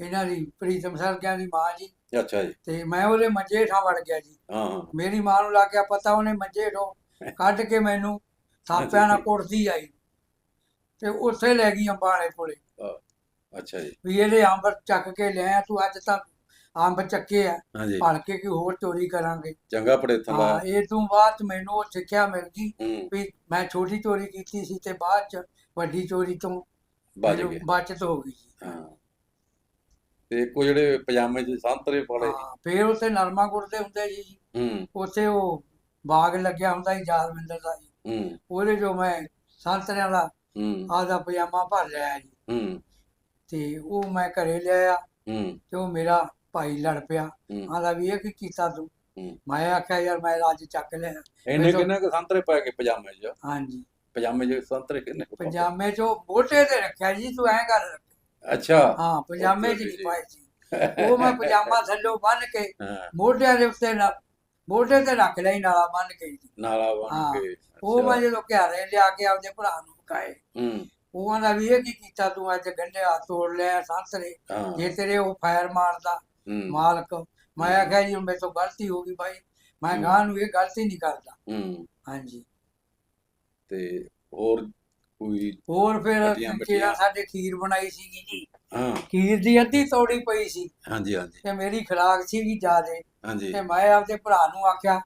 ਇਹਨਾਂ ਦੀ ਪ੍ਰੀਤਮ ਸਰਗਿਆਂ ਦੀ ਮਾਂ ਜੀ। ਅੱਛਾ ਜੀ। ਤੇ ਮੈਂ ਉਹਦੇ ਮੰਜੇ ਹੇਠਾਂ ਵੜ ਗਿਆ ਜੀ। ਹਾਂ ਮੇਰੀ ਮਾਂ ਨੂੰ ਲੱਗ ਗਿਆ ਪਤਾ ਉਹਨੇ ਮੰਜੇ ਹੇਠੋਂ ਕੱਢ ਕੇ ਮੈਨੂੰ ਥਾਪਿਆਂ ਨਾਲ ਕੁੱਟਦੀ ਆਈ। ਤੇ ਉੱਥੇ ਲੈ ਗਈ ਅੰਬਾਂ ਵਾਲੇ ਕੋਲੇ। ਅੱਛਾ ਜੀ। ਵੀ ਇਹਦੇ ਅੰਬ ਚੱਕ ਕੇ ਲਿਆ ਤੂੰ ਅੱਜ ਤੱਕ ਅੰਬ ਚੱਕੇ ਆ। ਭੜ ਕੇ ਕਿ ਹੋਰ ਚੋਰੀ ਕਰਾਂਗੇ। ਚੰਗਾ ਪੜੇ ਹਾਂ ਇਹ ਤੋਂ ਬਾਅਦ 'ਚ ਮੈਨੂੰ ਉਹ ਸਿੱਖਿਆ ਮਿਲ ਗਈ ਵੀ ਮੈਂ ਛੋਟੀ ਚੋਰੀ ਕੀਤੀ ਸੀ ਤੇ ਬਾਅਦ ਚ ਵੱਡੀ ਚੋਰੀ ਤੋਂ ਬਚ ਬਚਤ ਹੋ ਗਈ ਹਾਂ। ਤੇ ਕੋ ਜਿਹੜੇ ਪਜਾਮੇ ਚ ਸੰਤਰੇ ਪਾਲੇ ਹਾਂ ਫੇਰ ਉੱਥੇ ਨਰਮਾ ਗੁਰਦੇ ਹੁੰਦੇ ਜੀ। ਹੂੰ। ਉੱਥੇ ਉਹ ਬਾਗ ਲੱਗਿਆ ਹੁੰਦਾ ਸੀ ਜਾਦਵਿੰਦਰ ਦਾ ਜੀ। ਹੂੰ। ਉਹਦੇ ਜੋ ਮੈਂ ਸੰਤਰਿਆਂ ਦਾ ਹੂੰ। ਆਦਾ ਪਜਾਮਾ ਭਰ ਲਿਆ ਜੀ। ਹੂੰ। ਤੇ ਉਹ ਮੈਂ ਘਰੇ ਲਿਆਇਆ ਹੂੰ। ਤੇ ਉਹ ਮੇਰਾ ਭਾਈ ਲੜ ਪਿਆ। ਹੂੰ। ਆਂਦਾ ਵੀ ਇਹ ਕੀ ਕੀਤਾ ਤੂੰ? ਹੂੰ। ਮੈਂ ਆਖਿਆ ਯਾਰ ਮੈਂ ਅੱਜ ਚੱਕ ਲਿਆ। ਇੰਨੇ ਮੈਨੂੰ- ਕਿੰਨੇ ਕੁ ਸੰਤਰੇ ਪਾ ਕੇ ਪਜਾਮੇ ਚ? ਹਾਂਜੀ। ਪਜਾਮੇ ਚ ਸੰਤਰੇ ਕਿੰਨੇ ਕੁ? ਪਜਾਮੇ ਚੋਂ ਮੋਢੇ ਤੇ ਰੱਖਿਆ ਜੀ ਤੂੰ ਐਂ ਕਰ ਅੱਛਾ। ਹਾਂ ਪਜਾਮੇ 'ਚ ਜੀ, ਨਹੀਂ। ਪਾਏ ਸੀ। ਉਹ ਮੈਂ ਪਜਾਮਾ ਥੱਲੋਂ ਬੰਨ ਕੇ ਹਾਂ। ਮੋਢਿਆਂ ਦੇ ਉੱਤੇ ਨਾ ਮੋਢੇ ਤੇ ਰੱਖ ਲਈ ਨਾਲਾ ਬੰਨ ਕੇ ਜੀ। ਨਾਲਾ ਬਣ ਹਾਂ। ਕੇ ਉਹ ਅੱਛਾ। ਮੈਂ ਜਦੋਂ ਘਰੇ ਲਿਆ ਕੇ ਆਪਦੇ ਭਰਾ ਨੂੰ ਕਾਏ ਹੂੰ। ਉਹ ਆਂਦਾ ਵੀ ਇਹ ਕੀ ਕੀਤਾ ਤੂੰ ਅੱਜ ਗੰਢੇ ਹੱਥ ਤੋੜ ਲਿਆ ਸੰਤਰੇ ਹਾਂ। ਜੇ ਤੇਰੇ ਉਹ ਫਾਇਰ ਮਾਰਦਾ ਹੂੰ। ਮਾਲਕ ਮੈਂ ਆਖਿਆ ਜੀ ਮੇਰੇ ਤੋਂ ਗਲਤੀ ਹੋ ਗਈ ਭਾਈ ਮੈਂ ਹੂੰ। ਗਾਂ ਨੂੰ ਇਹ ਗਲਤੀ ਨਹੀਂ ਕਰਦਾ। ਹੂੰ। ਹਾਂਜੀ। ਤੇ ਹੋਰ ਕੋਈ ਹੋਰ ਫਿਰ ਵੱਡੀਆਂ। ਜਿਹੜਾ ਸਾਡੇ ਖੀਰ ਬਣਾਈ ਸੀਗੀ ਜੀ। ਹਾਂ। ਖੀਰ ਦੀ ਅੱਧੀ ਤੋੜੀ ਪਈ ਸੀ। ਹਾਂਜੀ ਹਾਂਜੀ। ਤੇ ਮੇਰੀ ਖੁਰਾਕ ਸੀਗੀ ਜ਼ਿਆਦੇ। ਹਾਂਜੀ। ਤੇ ਮੈਂ ਆਪਦੇ ਭਰਾ ਨੂੰ ਆਖਿਆ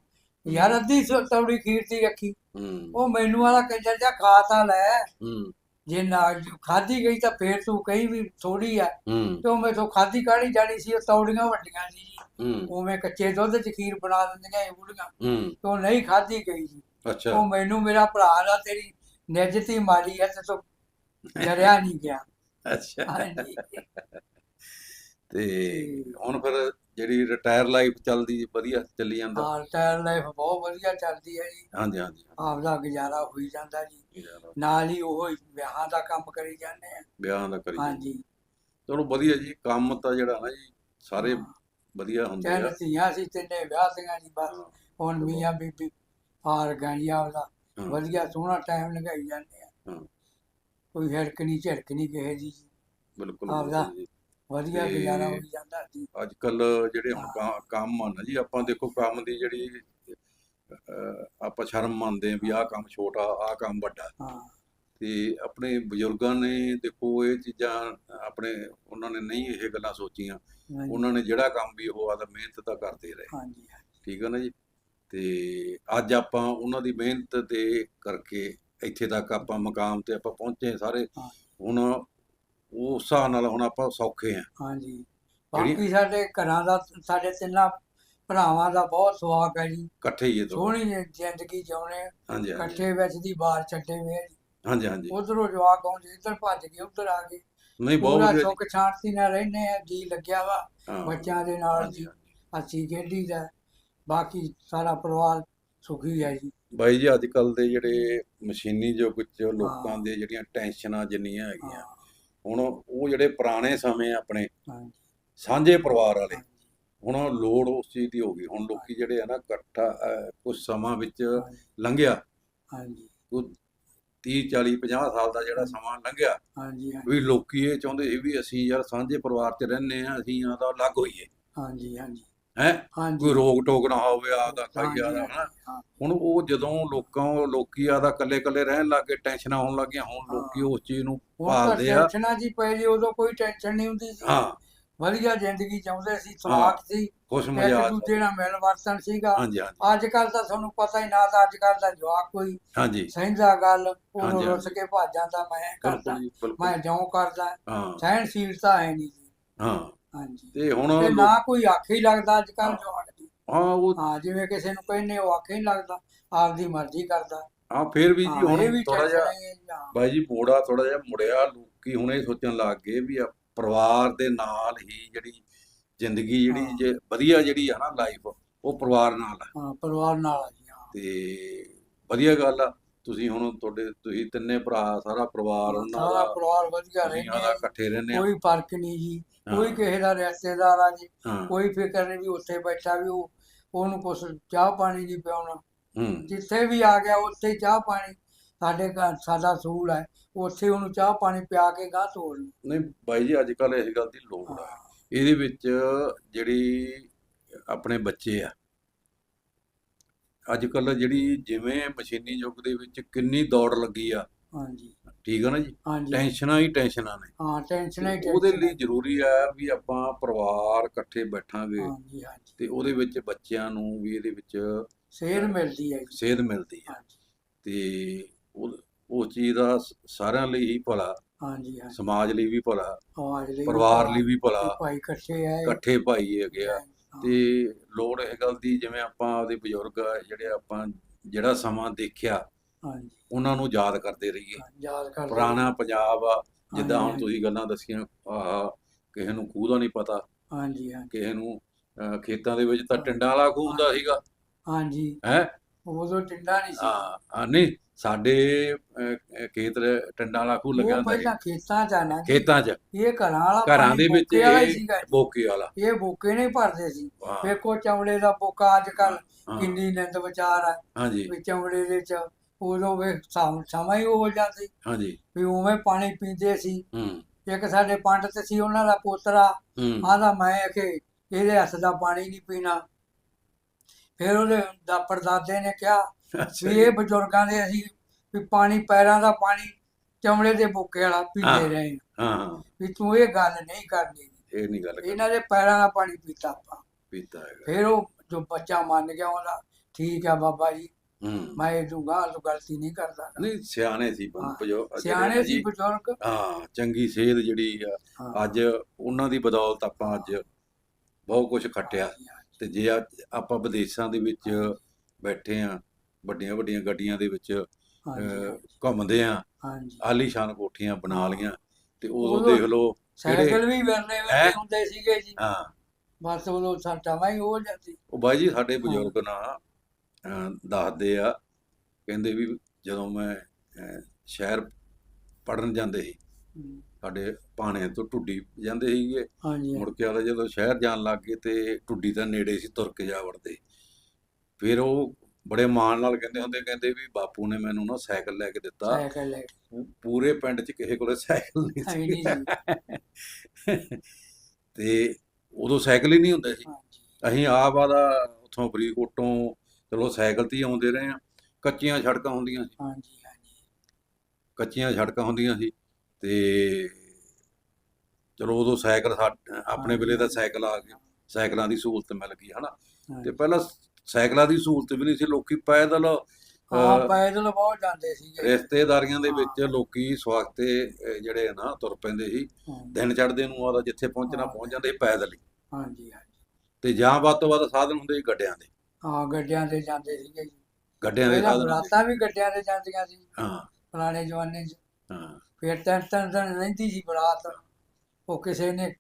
ਯਾਰ ਅੱਧੀ ਸੌ ਤੌੜੀ ਖੀਰ ਦੀ ਰੱਖੀ। ਹੂੰ। ਉਹ ਮੈਨੂੰ ਵਾਲਾ ਕੰਜਰ ਜਾ ਖਾ ਤਾਂ ਲੈ। ਹੂੰ। ਜੇ ਨਾ ਖਾਦੀ ਗਈ ਤਾਂ ਫੇਰ ਤੂੰ ਕਹੀ ਵੀ ਥੋੜੀ ਆ। ਹੂੰ। ਤੇ ਉਹ ਮੈਥੋਂ ਖਾਦੀ ਕਾੜੀ ਜਾਣੀ ਸੀ ਉਹ ਤੌੜੀਆਂ ਵੱਡੀਆਂ ਸੀ ਜੀ। ਹੂੰ। ਉਵੇਂ ਕੱਚੇ ਦੁੱਧ ਚ ਖੀਰ ਬਣਾ ਦਿੰਦੀਆਂ ਇਹ ਬੁੜੀਆਂ ਹੂੰ। ਤੇ ਉਹ ਨਹੀਂ ਖਾਦੀ ਗਈ ਜੀ। ਅੱਛਾ। ਉਹ ਮੈਨੂੰ ਮੇਰਾ ਭਰਾ ਦਾ ਤੇਰੀ ਨਿਜਤੀ ਮਾਰੀ ਹੈ ਤੇ ਤੂੰ ਡਰਿਆ ਨਹੀਂ ਗਿਆ ਅੱਛਾ ਹਾਂਜੀ ਤੇ ਹੁਣ ਫਿਰ ਜਿਹੜੀ ਰਿਟਾਇਰ ਲਾਈਫ ਚੱਲਦੀ ਵਧੀਆ ਚੱਲੀ ਜਾਂਦਾ ਹਾਂ ਟਾਇਰ ਲਾਈਫ ਬਹੁਤ ਵਧੀਆ ਚੱਲਦੀ ਹੈ ਜੀ ਹਾਂਜੀ ਹਾਂਜੀ ਆਪਦਾ ਗੁਜ਼ਾਰਾ ਹੋਈ ਜਾਂਦਾ ਜੀ ਹਾਂਜੀ। ਨਾਲ ਹੀ ਉਹ ਵਿਆਹਾਂ ਦਾ ਕੰਮ ਕਰੀ ਜਾਂਦੇ ਆ ਵਿਆਹਾਂ ਦਾ ਕਰੀ ਹਾਂਜੀ ਚਲੋ ਵਧੀਆ ਜੀ ਕੰਮ ਤਾਂ ਜਿਹੜਾ ਨਾ ਜੀ ਸਾਰੇ। ਵਧੀਆ ਹੁੰਦੇ ਆ ਧੀਆਂ ਸੀ ਤਿੰਨੇ ਵਿਆਹ ਸੀਆਂ ਜੀ ਬਸ ਹੁਣ ਮੀਆਂ ਬੀਬੀ ਹਾਰ ਗਈ ਆਪਦਾ ਵਧੀਆ ਸੋਹਣਾ ਟਾਈਮ ਲਗਾਈ ਜਾਂਦੇ ਆ। ਹਾਂ। ਕੋਈ ਹਿੜਕ ਨਹੀਂ ਝੜਕ ਨਹੀਂ ਕਿਸੇ ਦੀ। ਜੀ। ਬਿਲਕੁਲ ਆਪਦਾ। ਵਧੀਆ ਗੁਜ਼ਾਰਾ ਹੋਈ ਜਾਂਦਾ ਸੀ। ਅੱਜ ਕੱਲ ਜਿਹੜੇ ਹੁਣ ਕੰਮ ਆ ਨਾ ਜੀ ਆਪਾਂ ਦੇਖੋ ਕੰਮ ਦੀ ਜਿਹੜੀ ਆਪਾਂ ਸ਼ਰਮ ਮੰਨਦੇ ਆ ਵੀ ਆਹ ਕੰਮ ਛੋਟਾ ਆਹ ਕੰਮ ਵੱਡਾ। ਹਾਂ। ਤੇ ਆਪਣੇ ਬਜ਼ੁਰਗਾਂ ਨੇ ਦੇਖੋ ਇਹ ਚੀਜ਼ਾਂ ਆਪਣੇ ਉਹਨਾਂ ਨੇ ਨਹੀਂ ਇਹ ਗੱਲਾਂ ਸੋਚੀਆਂ। ਉਹਨਾਂ ਨੇ ਜਿਹੜਾ ਕੰਮ ਵੀ ਉਹ ਆਦਾ ਮਿਹਨਤ ਤਾਂ ਕਰਦੇ ਰਹੇ। ਹਾਂਜੀ ਠੀਕ ਹੈ ਨਾ ਜੀ? ਤੇ ਅੱਜ ਆਪਾਂ ਉਹਨਾਂ ਦੀ ਮਿਹਨਤ ਦੇ ਕਰਕੇ ਇੱਥੇ ਤੱਕ ਆਪਾਂ ਮਕਾਮ ਤੇ ਆਪਾਂ ਪਹੁੰਚੇ ਸਾਰੇ। ਹੁਣ ਉਸ ਹਿਸਾਬ ਨਾਲ ਹੁਣ ਆਪਾਂ ਸੌਖੇ ਆ ਹਾਂਜੀ। ਬਾਕੀ ਸਾਡੇ ਘਰਾਂ ਦਾ ਸਾਡੇ ਤਿੰਨਾਂ ਭਰਾਵਾਂ ਦਾ ਬਹੁਤ ਸਵਾਗ ਹੈ ਜੀ। ਇਕੱਠੇ ਹੀ ਇਹ ਤੋਂ ਸੋਹਣੀ ਜ਼ਿੰਦਗੀ ਜਿਉਣੇ ਇਕੱਠੇ ਵਿੱਚ ਦੀ ਬਾਹਰ ਛੱਡੇ ਹੋਏ ਹਾਂਜੀ ਹਾਂਜੀ। ਉਧਰੋਂ ਜਵਾਕ ਆਉਂਦੇ ਇੱਧਰ ਭੱਜ ਗਏ ਉੱਧਰ ਆ ਗਏ। ਨਹੀਂ ਬਹੁਤ ਵਧੀਆ। ਸੁੱਖ ਸ਼ਾਂਤੀ ਨਾਲ ਰਹਿੰਦੇ ਆ ਜੀ ਲੱਗਿਆ ਵਾ ਬੱਚਿਆਂ ਦੇ ਨਾਲ ਜੀ। ਅਸੀਂ ਖੇਡੀ ਦਾ। ਬਾਕੀ ਸਾਰਾ ਪਰਿਵਾਰ ਸੁਖੀ ਹੈ ਜੀ। ਬਾਈ ਜੀ ਅੱਜ ਕੱਲ ਦੇ ਜਿਹੜੇ ਮਸ਼ੀਨੀ ਯੁੱਗ ਚ ਲੋਕਾਂ। ਦੇ ਜਿਹੜੀਆਂ ਟੈਨਸ਼ਨਾਂ ਜਿੰਨੀਆਂ ਹੈਗੀਆਂ ਹੁਣ ਉਹ ਜਿਹੜੇ ਪੁਰਾਣੇ ਸਮੇਂ ਆਪਣੇ ਸਾਂਝੇ ਪਰਿਵਾਰ ਵਾਲੇ ਹੁਣ ਲੋੜ ਉਸ ਚੀਜ਼ ਦੀ ਹੋ ਗਈ। ਹੁਣ ਲੋਕੀ ਜਿਹੜੇ ਆ ਨਾ ਇਕੱਠਾ ਕੁਝ ਸਮਾਂ ਵਿੱਚ ਲੰਘਿਆ। ਹਾਂਜੀ। 30 40 50 ਸਾਲ ਦਾ ਜਿਹੜਾ ਸਮਾਂ ਲੰਘਿਆ ਹਾਂਜੀ ਵੀ ਲੋਕੀ ਇਹ ਚਾਹੁੰਦੇ ਸੀ ਵੀ ਅਸੀਂ ਯਾਰ ਸਾਂਝੇ ਪਰਿਵਾਰ 'ਚ ਰਹਿੰਦੇ ਆ ਅਸੀਂ ਆਦਾ ਅਲੱਗ ਹੋਈਏ। ਹਾਂਜੀ ਹਾਂਜੀ। ਹੈ? ਕੋਈ ਰੋਕ ਟੋਕ ਨਾ ਹੋਵੇ ਆਦਾ ਖਾਈ ਆਦਾ ਹਨਾ। ਹੁਣ ਉਹ ਜਦੋਂ ਲੋਕਾਂ ਲੋਕੀ ਆਦਾ ਇਕੱਲੇ ਇਕੱਲੇ ਰਹਿਣ ਲੱਗੇ ਟੈਨਸ਼ਨਾਂ ਹੋਣ ਲੱਗੀਆਂ ਹੁਣ ਲੋਕੀ ਉਸ ਚੀਜ਼ ਨੂੰ ਭਾਲਦੇ ਆ। ਟੈਨਸ਼ਨਾਂ ਜੀ ਪਹਿਲੀ ਉਦੋਂ ਕੋਈ ਟੈਨਸ਼ਨ ਨਹੀਂ ਹੁੰਦੀ ਸੀ। ਹਾਂ। ਵਧੀਆ ਜ਼ਿੰਦਗੀ ਚਾਹੁੰਦੇ ਸੀ ਸਵਾਕ ਸੀ। ਖੁਸ਼ ਮਜ਼ਾਕ ਦੂਜੇ ਨਾਲ ਮਿਲ ਵਰਤਨ ਸੀਗਾ। ਅੱਜ ਕੱਲ ਤਾਂ ਤੁਹਾਨੂੰ ਪਤਾ ਹੀ ਨਾ ਤਾਂ ਅੱਜ ਕੱਲ ਦਾ ਜਵਾਕ ਕੋਈ ਹਾਂਜੀ। ਸਹਿੰਦਾ ਗੱਲ ਹਾਂਜੀ, ਰੁੱਸ ਕੇ ਭੱਜ ਜਾਂਦਾ ਮੈਂ ਕਰਦਾ ਮੈਂ ਜਿਉਂ ਕਰਦਾ। ਸਹਿਣਸ਼ੀਲਤਾ ਹੈ ਨਹੀਂ ਜੀ। ਹਾਂ। ਹਾਂਜੀ। ਤੇ ਹੁਣ ਨਾ ਕੋਈ ਆਖੇ ਹੀ ਲੱਗਦਾ ਅੱਜ ਕੱਲ। ਜਵਾਕ ਦੀ ਹਾਂ ਉਹ ਹਾਂ ਜਿਵੇਂ ਕਿਸੇ ਨੂੰ ਕਹਿੰਦੇ ਉਹ ਆਖੇ ਹੀ ਲੱਗਦਾ ਆਪਦੀ ਮਰਜ਼ੀ ਕਰਦਾ। ਹਾਂ ਫੇਰ ਵੀ ਜੀ ਹਾਂ, ਇਹ ਹੁਣ ਥੋੜਾ ਜਿਹਾ ਜੀ, ਹਾਂ। ਬਾਈ ਜੀ ਮੋੜਾ ਥੋੜਾ ਜਿਹਾ ਮੁੜਿਆ ਲੋਕੀ ਹੁਣ ਇਹ ਸੋਚਣ ਲੱਗ ਗਏ ਵੀ ਆ ਪਰਿਵਾਰ ਦੇ ਨਾਲ ਹੀ ਜਿਹੜੀ ਜ਼ਿੰਦਗੀ ਜਿਹੜੀ ਹਾਂ। ਜੇ ਵਧੀਆ ਜਿਹੜੀ ਆ ਨਾ ਲਾਈਫ ਉਹ ਪਰਿਵਾਰ ਨਾਲ ਆ। ਹਾਂ ਪਰਿਵਾਰ ਨਾਲ ਆ ਜੀ ਹਾਂ। ਤੇ ਵਧੀਆ ਗੱਲ ਆ ਤੁਸੀਂ ਹੁਣ ਤੁਹਾਡੇ ਤੁਸੀਂ ਤਿੰਨੇ ਭਰਾ ਸਾਰਾ ਪਰਿਵਾਰ ਉਹਨਾਂ ਸਾਰਾ ਦਾ ਪਰਿਵਾਰ ਵਧੀਆ ਦੁਨੀਆ ਰਹਿੰਦੇ ਆ। ਇਕੱਠੇ ਰਹਿੰਦੇ ਆ। ਕੋਈ ਫ਼ਰਕ ਨਹੀਂ ਜੀ। ਕੋਈ ਕਿਸੇ ਦਾ ਰਿਸ਼ਤੇਦਾਰ ਆ ਜੀ ਕੋਈ ਫਿਕਰ ਨਹੀਂ ਵੀ ਉੱਥੇ ਬੈਠਾ ਵੀ ਉਹ ਉਹਨੂੰ ਕੁਛ ਚਾਹ ਪਾਣੀ ਨਹੀਂ ਪਿਆਉਣਾ। ਜਿੱਥੇ ਵੀ ਆ ਗਿਆ ਉੱਥੇ ਚਾਹ ਪਾਣੀ। ਸਾਡੇ ਘਰ ਸਾਡਾ ਸੂਲ ਹੈ। ਉੱਥੇ ਉਹਨੂੰ ਚਾਹ ਪਾਣੀ ਪਿਆ ਕੇ ਗਾਹ ਤੋੜ। ਨਹੀਂ ਬਾਈ ਜੀ ਅੱਜ ਕੱਲ ਇਸ ਗੱਲ ਦੀ ਲੋੜ ਆ। ਹਾਂ। ਇਹਦੇ ਵਿੱਚ ਜਿਹੜੀ ਆਪਣੇ ਬੱਚੇ ਆ ਅੱਜ ਕੱਲ ਜਿਹੜੀ ਜਿਵੇਂ ਮਸ਼ੀਨੀ ਯੁੱਗ ਦੇ ਵਿੱਚ ਕਿੰਨੀ ਦੌੜ ਲੱਗੀ ਆ। ਹਾਂਜੀ। ਠੀਕ ਆ ਨਾ ਜੀ? ਹਾਂਜੀ। ਟੈਨਸ਼ਨਾਂ ਹੀ ਟੈਨਸ਼ਨਾਂ ਨੇ। ਹਾਂ ਟੈਨਸ਼ਨ ਹੀ ਉਹਦੇ ਲਈ ਜ਼ਰੂਰੀ ਆ ਵੀ ਆਪਾਂ ਪਰਿਵਾਰ ਇਕੱਠੇ ਬੈਠਾਂਗੇ। ਹਾਂਜੀ ਹਾਂਜੀ। ਤੇ ਉਹਦੇ ਵਿੱਚ ਬੱਚਿਆਂ ਨੂੰ ਵੀ ਇਹਦੇ ਵਿੱਚ ਸੇਧ ਮਿਲਦੀ ਹੈ ਜੀ। ਸੇਧ ਮਿਲਦੀ ਹਾਂਜੀ। ਤੇ ਉਹ ਉਹ ਚੀਜ਼ ਦਾ ਸਾਰਿਆਂ ਲਈ ਹੀ ਭਲਾ। ਹਾਂਜੀ ਹਾਂਜੀ। ਸਮਾਜ ਲਈ ਵੀ ਭਲਾ। ਆਵਾਜ਼ ਲਈ ਪਰਿਵਾਰ ਲਈ ਵੀ ਭਲਾ। ਭਾਈ ਇਕੱਠੇ ਹੈ ਇਕੱਠੇ ਭਾਈ ਹੈਗੇ ਆ। ਹਾਂ, ਤੇ ਲੋੜ ਇਹ ਗੱਲ ਦੀ ਜਿਵੇਂ ਆਪਾਂ ਆਪਦੇ ਬਜ਼ੁਰਗ ਆ ਜਿਹੜੇ ਆਪਾਂ ਜਿਹੜਾ ਸਮਾਂ ਦੇਖਿਆ ਹਾਂਜੀ। ਉਹਨਾਂ ਨੂੰ ਯਾਦ ਕਰਦੇ ਰਹੀਏ। ਹਾਂ, ਯਾਦ ਕਰ ਪੁਰਾਣਾ ਪੰਜਾਬ ਆ ਜਿੱਦਾਂ ਹੁਣ ਤੁਸੀਂ ਗੱਲਾਂ ਦੱਸੀਆਂ ਆਹ ਕਿਸੇ ਨੂੰ ਖੂਹ ਦਾ ਨਹੀਂ ਪਤਾ। ਹਾਂਜੀ ਹਾਂਜੀ। ਕਿਸੇ ਨੂੰ ਖੇਤਾਂ ਦੇ ਵਿੱਚ ਤਾਂ ਹਾਂ। ਟਿੰਡਾਂ ਵਾਲਾ ਖੂਹ ਹੁੰਦਾ ਸੀਗਾ। ਹਾਂਜੀ। ਹੈ? ਉਦੋਂ ਟਿੰਡਾ ਨਹੀਂ ਸੀ। ਆ ਨਹੀਂ ਸਾਡੇ ਖੇਤ ਟਿੰਡਾਂ ਵਾਲਾ ਖੂਹ ਲੱਗਿਆ ਉਹ ਹੁੰਦਾ ਸੀ। ਪਹਿਲਾਂ ਖੇਤਾਂ ਚ ਆ ਨਾ ਜੀ। ਖੇਤਾਂ 'ਚ। ਇਹ ਘਰਾਂ ਵਾਲਾ ਘਰਾਂ ਦੇ ਵਿੱਚ ਬੋਕੇ ਵਾਲਾ ਹੀ ਇਹ। ਬੋਕੇ ਵਾਲਾ। ਇਹ ਬੋਕੇ ਨਹੀਂ ਭਰਦੇ ਸੀ। ਹਾਂ, ਵੇਖੋ ਚਮੜੇ ਦਾ ਬੋਕਾ ਅੱਜ ਕੱਲ ਹਾਂ, ਕਿੰਨੀ ਨਿੰਦ ਵਿਚਾਰ ਆ। ਹਾਂਜੀ। ਚਮੜੇ ਦੇ ਚ ਉਦੋਂ ਵੇ ਸਮ- ਸਮਾਂ ਹੀ ਹੋ ਜਾਂਦੀ ਹਾਂਜੀ। ਵੀ ਉਵੇਂ ਪਾਣੀ ਪੀਂਦੇ ਸੀ। ਹੂੰ। ਇੱਕ ਸਾਡੇ ਪੰਡਤ ਸੀ ਉਹਨਾਂ ਦਾ ਪੋਤਰਾ ਹੂੰ। ਆਦਾ ਮੈਂ ਕਿ ਇਹਦੇ ਹੱਥ ਦਾ ਪਾਣੀ ਨਹੀਂ ਪੀਣਾ। ਫਿਰ ਉਹਦੇ ਦਾ ਪਰਦਾਦੇ ਨੇ ਕਿਹਾ ਅੱਛਾ ਵੀ ਜੀ। ਇਹ ਬਜ਼ੁਰਗਾਂ ਦੇ ਅਸੀਂ ਵੀ ਪਾਣੀ ਪੈਰਾਂ ਦਾ ਪਾਣੀ ਚਮੜੇ ਦੇ ਬੋਕੇ ਵਾਲਾ ਹਾਂ। ਪੀਂਦੇ ਰਹੇ ਹਾਂ। ਵੀ ਤੂੰ ਇਹ ਗੱਲ ਨਹੀਂ ਕਰਨੀ। ਇਹ ਨਹੀਂ ਗੱਲ ਇਹਨਾਂ ਦੇ ਪੈਰਾਂ ਦਾ ਪਾਣੀ ਪੀਤਾ ਆਪਾਂ। ਪੀਤਾ ਹੈਗਾ। ਫਿਰ ਉਹ ਜੋ ਬੱਚਾ ਮੰਨ ਗਿਆ ਉਹਦਾ ਠੀਕ ਆ ਬਾਬਾ ਜੀ। ਮੈਂ ਇਹ ਦੂੰਗਾ ਤੋਂ ਗਲਤੀ ਨਹੀਂ ਕਰਦਾ ਨਹੀਂ ਸਿਆਣੇ ਸੀ ਬਜ਼ੁਰਗ ਸਿਆਣੇ ਸੀ ਬਜ਼ੁਰਗ। ਹਾਂ ਚੰਗੀ ਸੇਧ ਜਿਹੜੀ ਆ ਅੱਜ ਉਹਨਾਂ ਦੀ ਬਦੌਲਤ ਆਪਾਂ ਅੱਜ ਬਹੁਤ ਕੁਝ ਖੱਟਿਆ। ਤੇ ਜੇ ਆਪਾਂ ਵਿਦੇਸ਼ਾਂ ਦੇ ਵਿੱਚ ਬੈਠੇ ਆ ਵੱਡੀਆਂ ਵੱਡੀਆਂ ਗੱਡੀਆਂ ਦੇ ਵਿੱਚ ਘੁੰਮਦੇ ਆ ਆਲੀਸ਼ਾਨ ਕੋਠੀਆਂ ਬਣਾ ਲੀਆਂ ਤੇ ਉਦੋਂ ਦੇਖ ਲਓ ਸਾਈਕਲ ਵੀ ਵਰਨੇ ਹੁੰਦੇ ਸੀਗੇ ਜੀ। ਹਾਂ। ਬਸ ਉਦੋਂ ਸਾਡਾ ਹੀ ਹੋ ਜਾਂਦੀ ਉਹ ਬਾਈ ਜੀ ਸਾਡੇ ਬਜ਼ੁਰਗ ਨਾ ਦੱਸਦੇ ਆ ਕਹਿੰਦੇ ਵੀ ਜਦੋਂ ਮੈਂ ਸ਼ਹਿਰ ਪੜਨ ਜਾਂਦੇ ਸੀ ਸਾਡੇ ਪਾਣੇ ਤੋਂ ਟੁੱਡੀ ਜਾਂਦੇ ਸੀਗੇ। ਮੁੜ ਕੇ ਆਦਾ ਜਦੋਂ ਸ਼ਹਿਰ ਜਾਣ ਲੱਗ ਗਏ ਤੇ ਟੁੱਡੀ ਤਾਂ ਨੇੜੇ ਸੀ ਤੁਰ ਕੇ ਜਾ ਵੜਦੇ। ਫਿਰ ਉਹ ਬੜੇ ਮਾਣ ਨਾਲ ਕਹਿੰਦੇ ਹੁੰਦੇ ਕਹਿੰਦੇ ਵੀ ਬਾਪੂ ਨੇ ਮੈਨੂੰ ਨਾ ਸਾਈਕਲ ਲੈ ਕੇ ਦਿੱਤਾ। ਸਾਈਕਲ ਲੈ ਪੂਰੇ ਪਿੰਡ 'ਚ ਕਿਸੇ ਕੋਲੇ ਸਾਈਕਲ ਨਹੀਂ ਸੀ। ਤੇ ਉਦੋਂ ਸਾਈਕਲ ਹੀ ਨਹੀਂ ਹੁੰਦੇ ਸੀ। ਅਸੀਂ ਆਪ ਆਦਾ ਉੱਥੋਂ ਫਰੀਦਕੋਟੋਂ ਚਲੋ ਸਾਈਕਲ ਤੇ ਹੀ ਆਉਂਦੇ ਰਹੇ ਆ ਕੱਚੀਆਂ ਸੜਕਾਂ ਹੁੰਦੀਆਂ ਸੀ। ਹਾਂਜੀ ਹਾਂਜੀ। ਕੱਚੀਆਂ ਸੜਕਾਂ ਹੁੰਦੀਆਂ ਸੀ ਤੇ ਚਲੋ ਉਦੋਂ ਸਾਈਕਲ ਸਾ- ਆਪਣੇ ਵੇਲੇ ਤਾਂ ਸਾਈਕਲ ਆ ਗਏ। ਸਾਈਕਲਾਂ ਦੀ ਸਹੂਲਤ ਮਿਲ ਗਈ ਹਨਾ। ਤੇ ਪਹਿਲਾਂ ਸਾਈਕਲਾਂ ਦੀ ਸਹੂਲਤ ਵੀ ਨਹੀਂ ਸੀ। ਲੋਕੀ ਪੈਦਲ ਹਾਂ ਅਹ, ਪੈਦਲ ਬਹੁਤ ਜਾਂਦੇ ਸੀਗੇ। ਰਿਸ਼ਤੇਦਾਰੀਆਂ ਦੇ ਵਿੱਚ। ਲੋਕੀ ਸਵਾਗਤੇ ਅਹ, ਜਿਹੜੇ ਆ ਨਾ ਤੁਰ ਪੈਂਦੇ ਸੀ। ਦਿਨ ਚੜ੍ਹਦੇ ਨੂੰ ਆਦਾ ਜਿੱਥੇ ਪਹੁੰਚਣਾ। ਪਹੁੰਚ ਜਾਂਦੇ ਸੀ ਪੈਦਲ ਹੀ। ਹਾਂਜੀ ਹਾਂਜੀ। ਤੇ ਜਾਂ ਵੱਧ ਤੋਂ ਵੱਧ ਸਾਧਨ ਹੁੰਦੇ ਸੀ ਗੱਡਿਆਂ ਦੇ। ਹਾਂ ਗੱਡਿਆਂ ਤੇ ਜਾਂਦੇ ਸੀਗੇ ਜੀ। ਗੱਡਿਆਂ ਦੇ ਪਹਿਲਾਂ ਸਾਧਨ। ਬਰਾਤਾਂ ਵੀ ਗੱਡਿਆਂ ਤੇ ਜਾਂਦੀਆਂ ਸੀ ਹਾਂ। ਪੁਰਾਣੇ ਜ਼ਮਾਨੇ 'ਚ। ਹਾਂ। ਫਿਰ ਤਿੰਨ ਤਿੰਨ ਦਿਨ ਰਹਿੰਦੀ ਸੀ ਬਰਾਤ। ਉਹ ਕਿਸੇ ਨੇ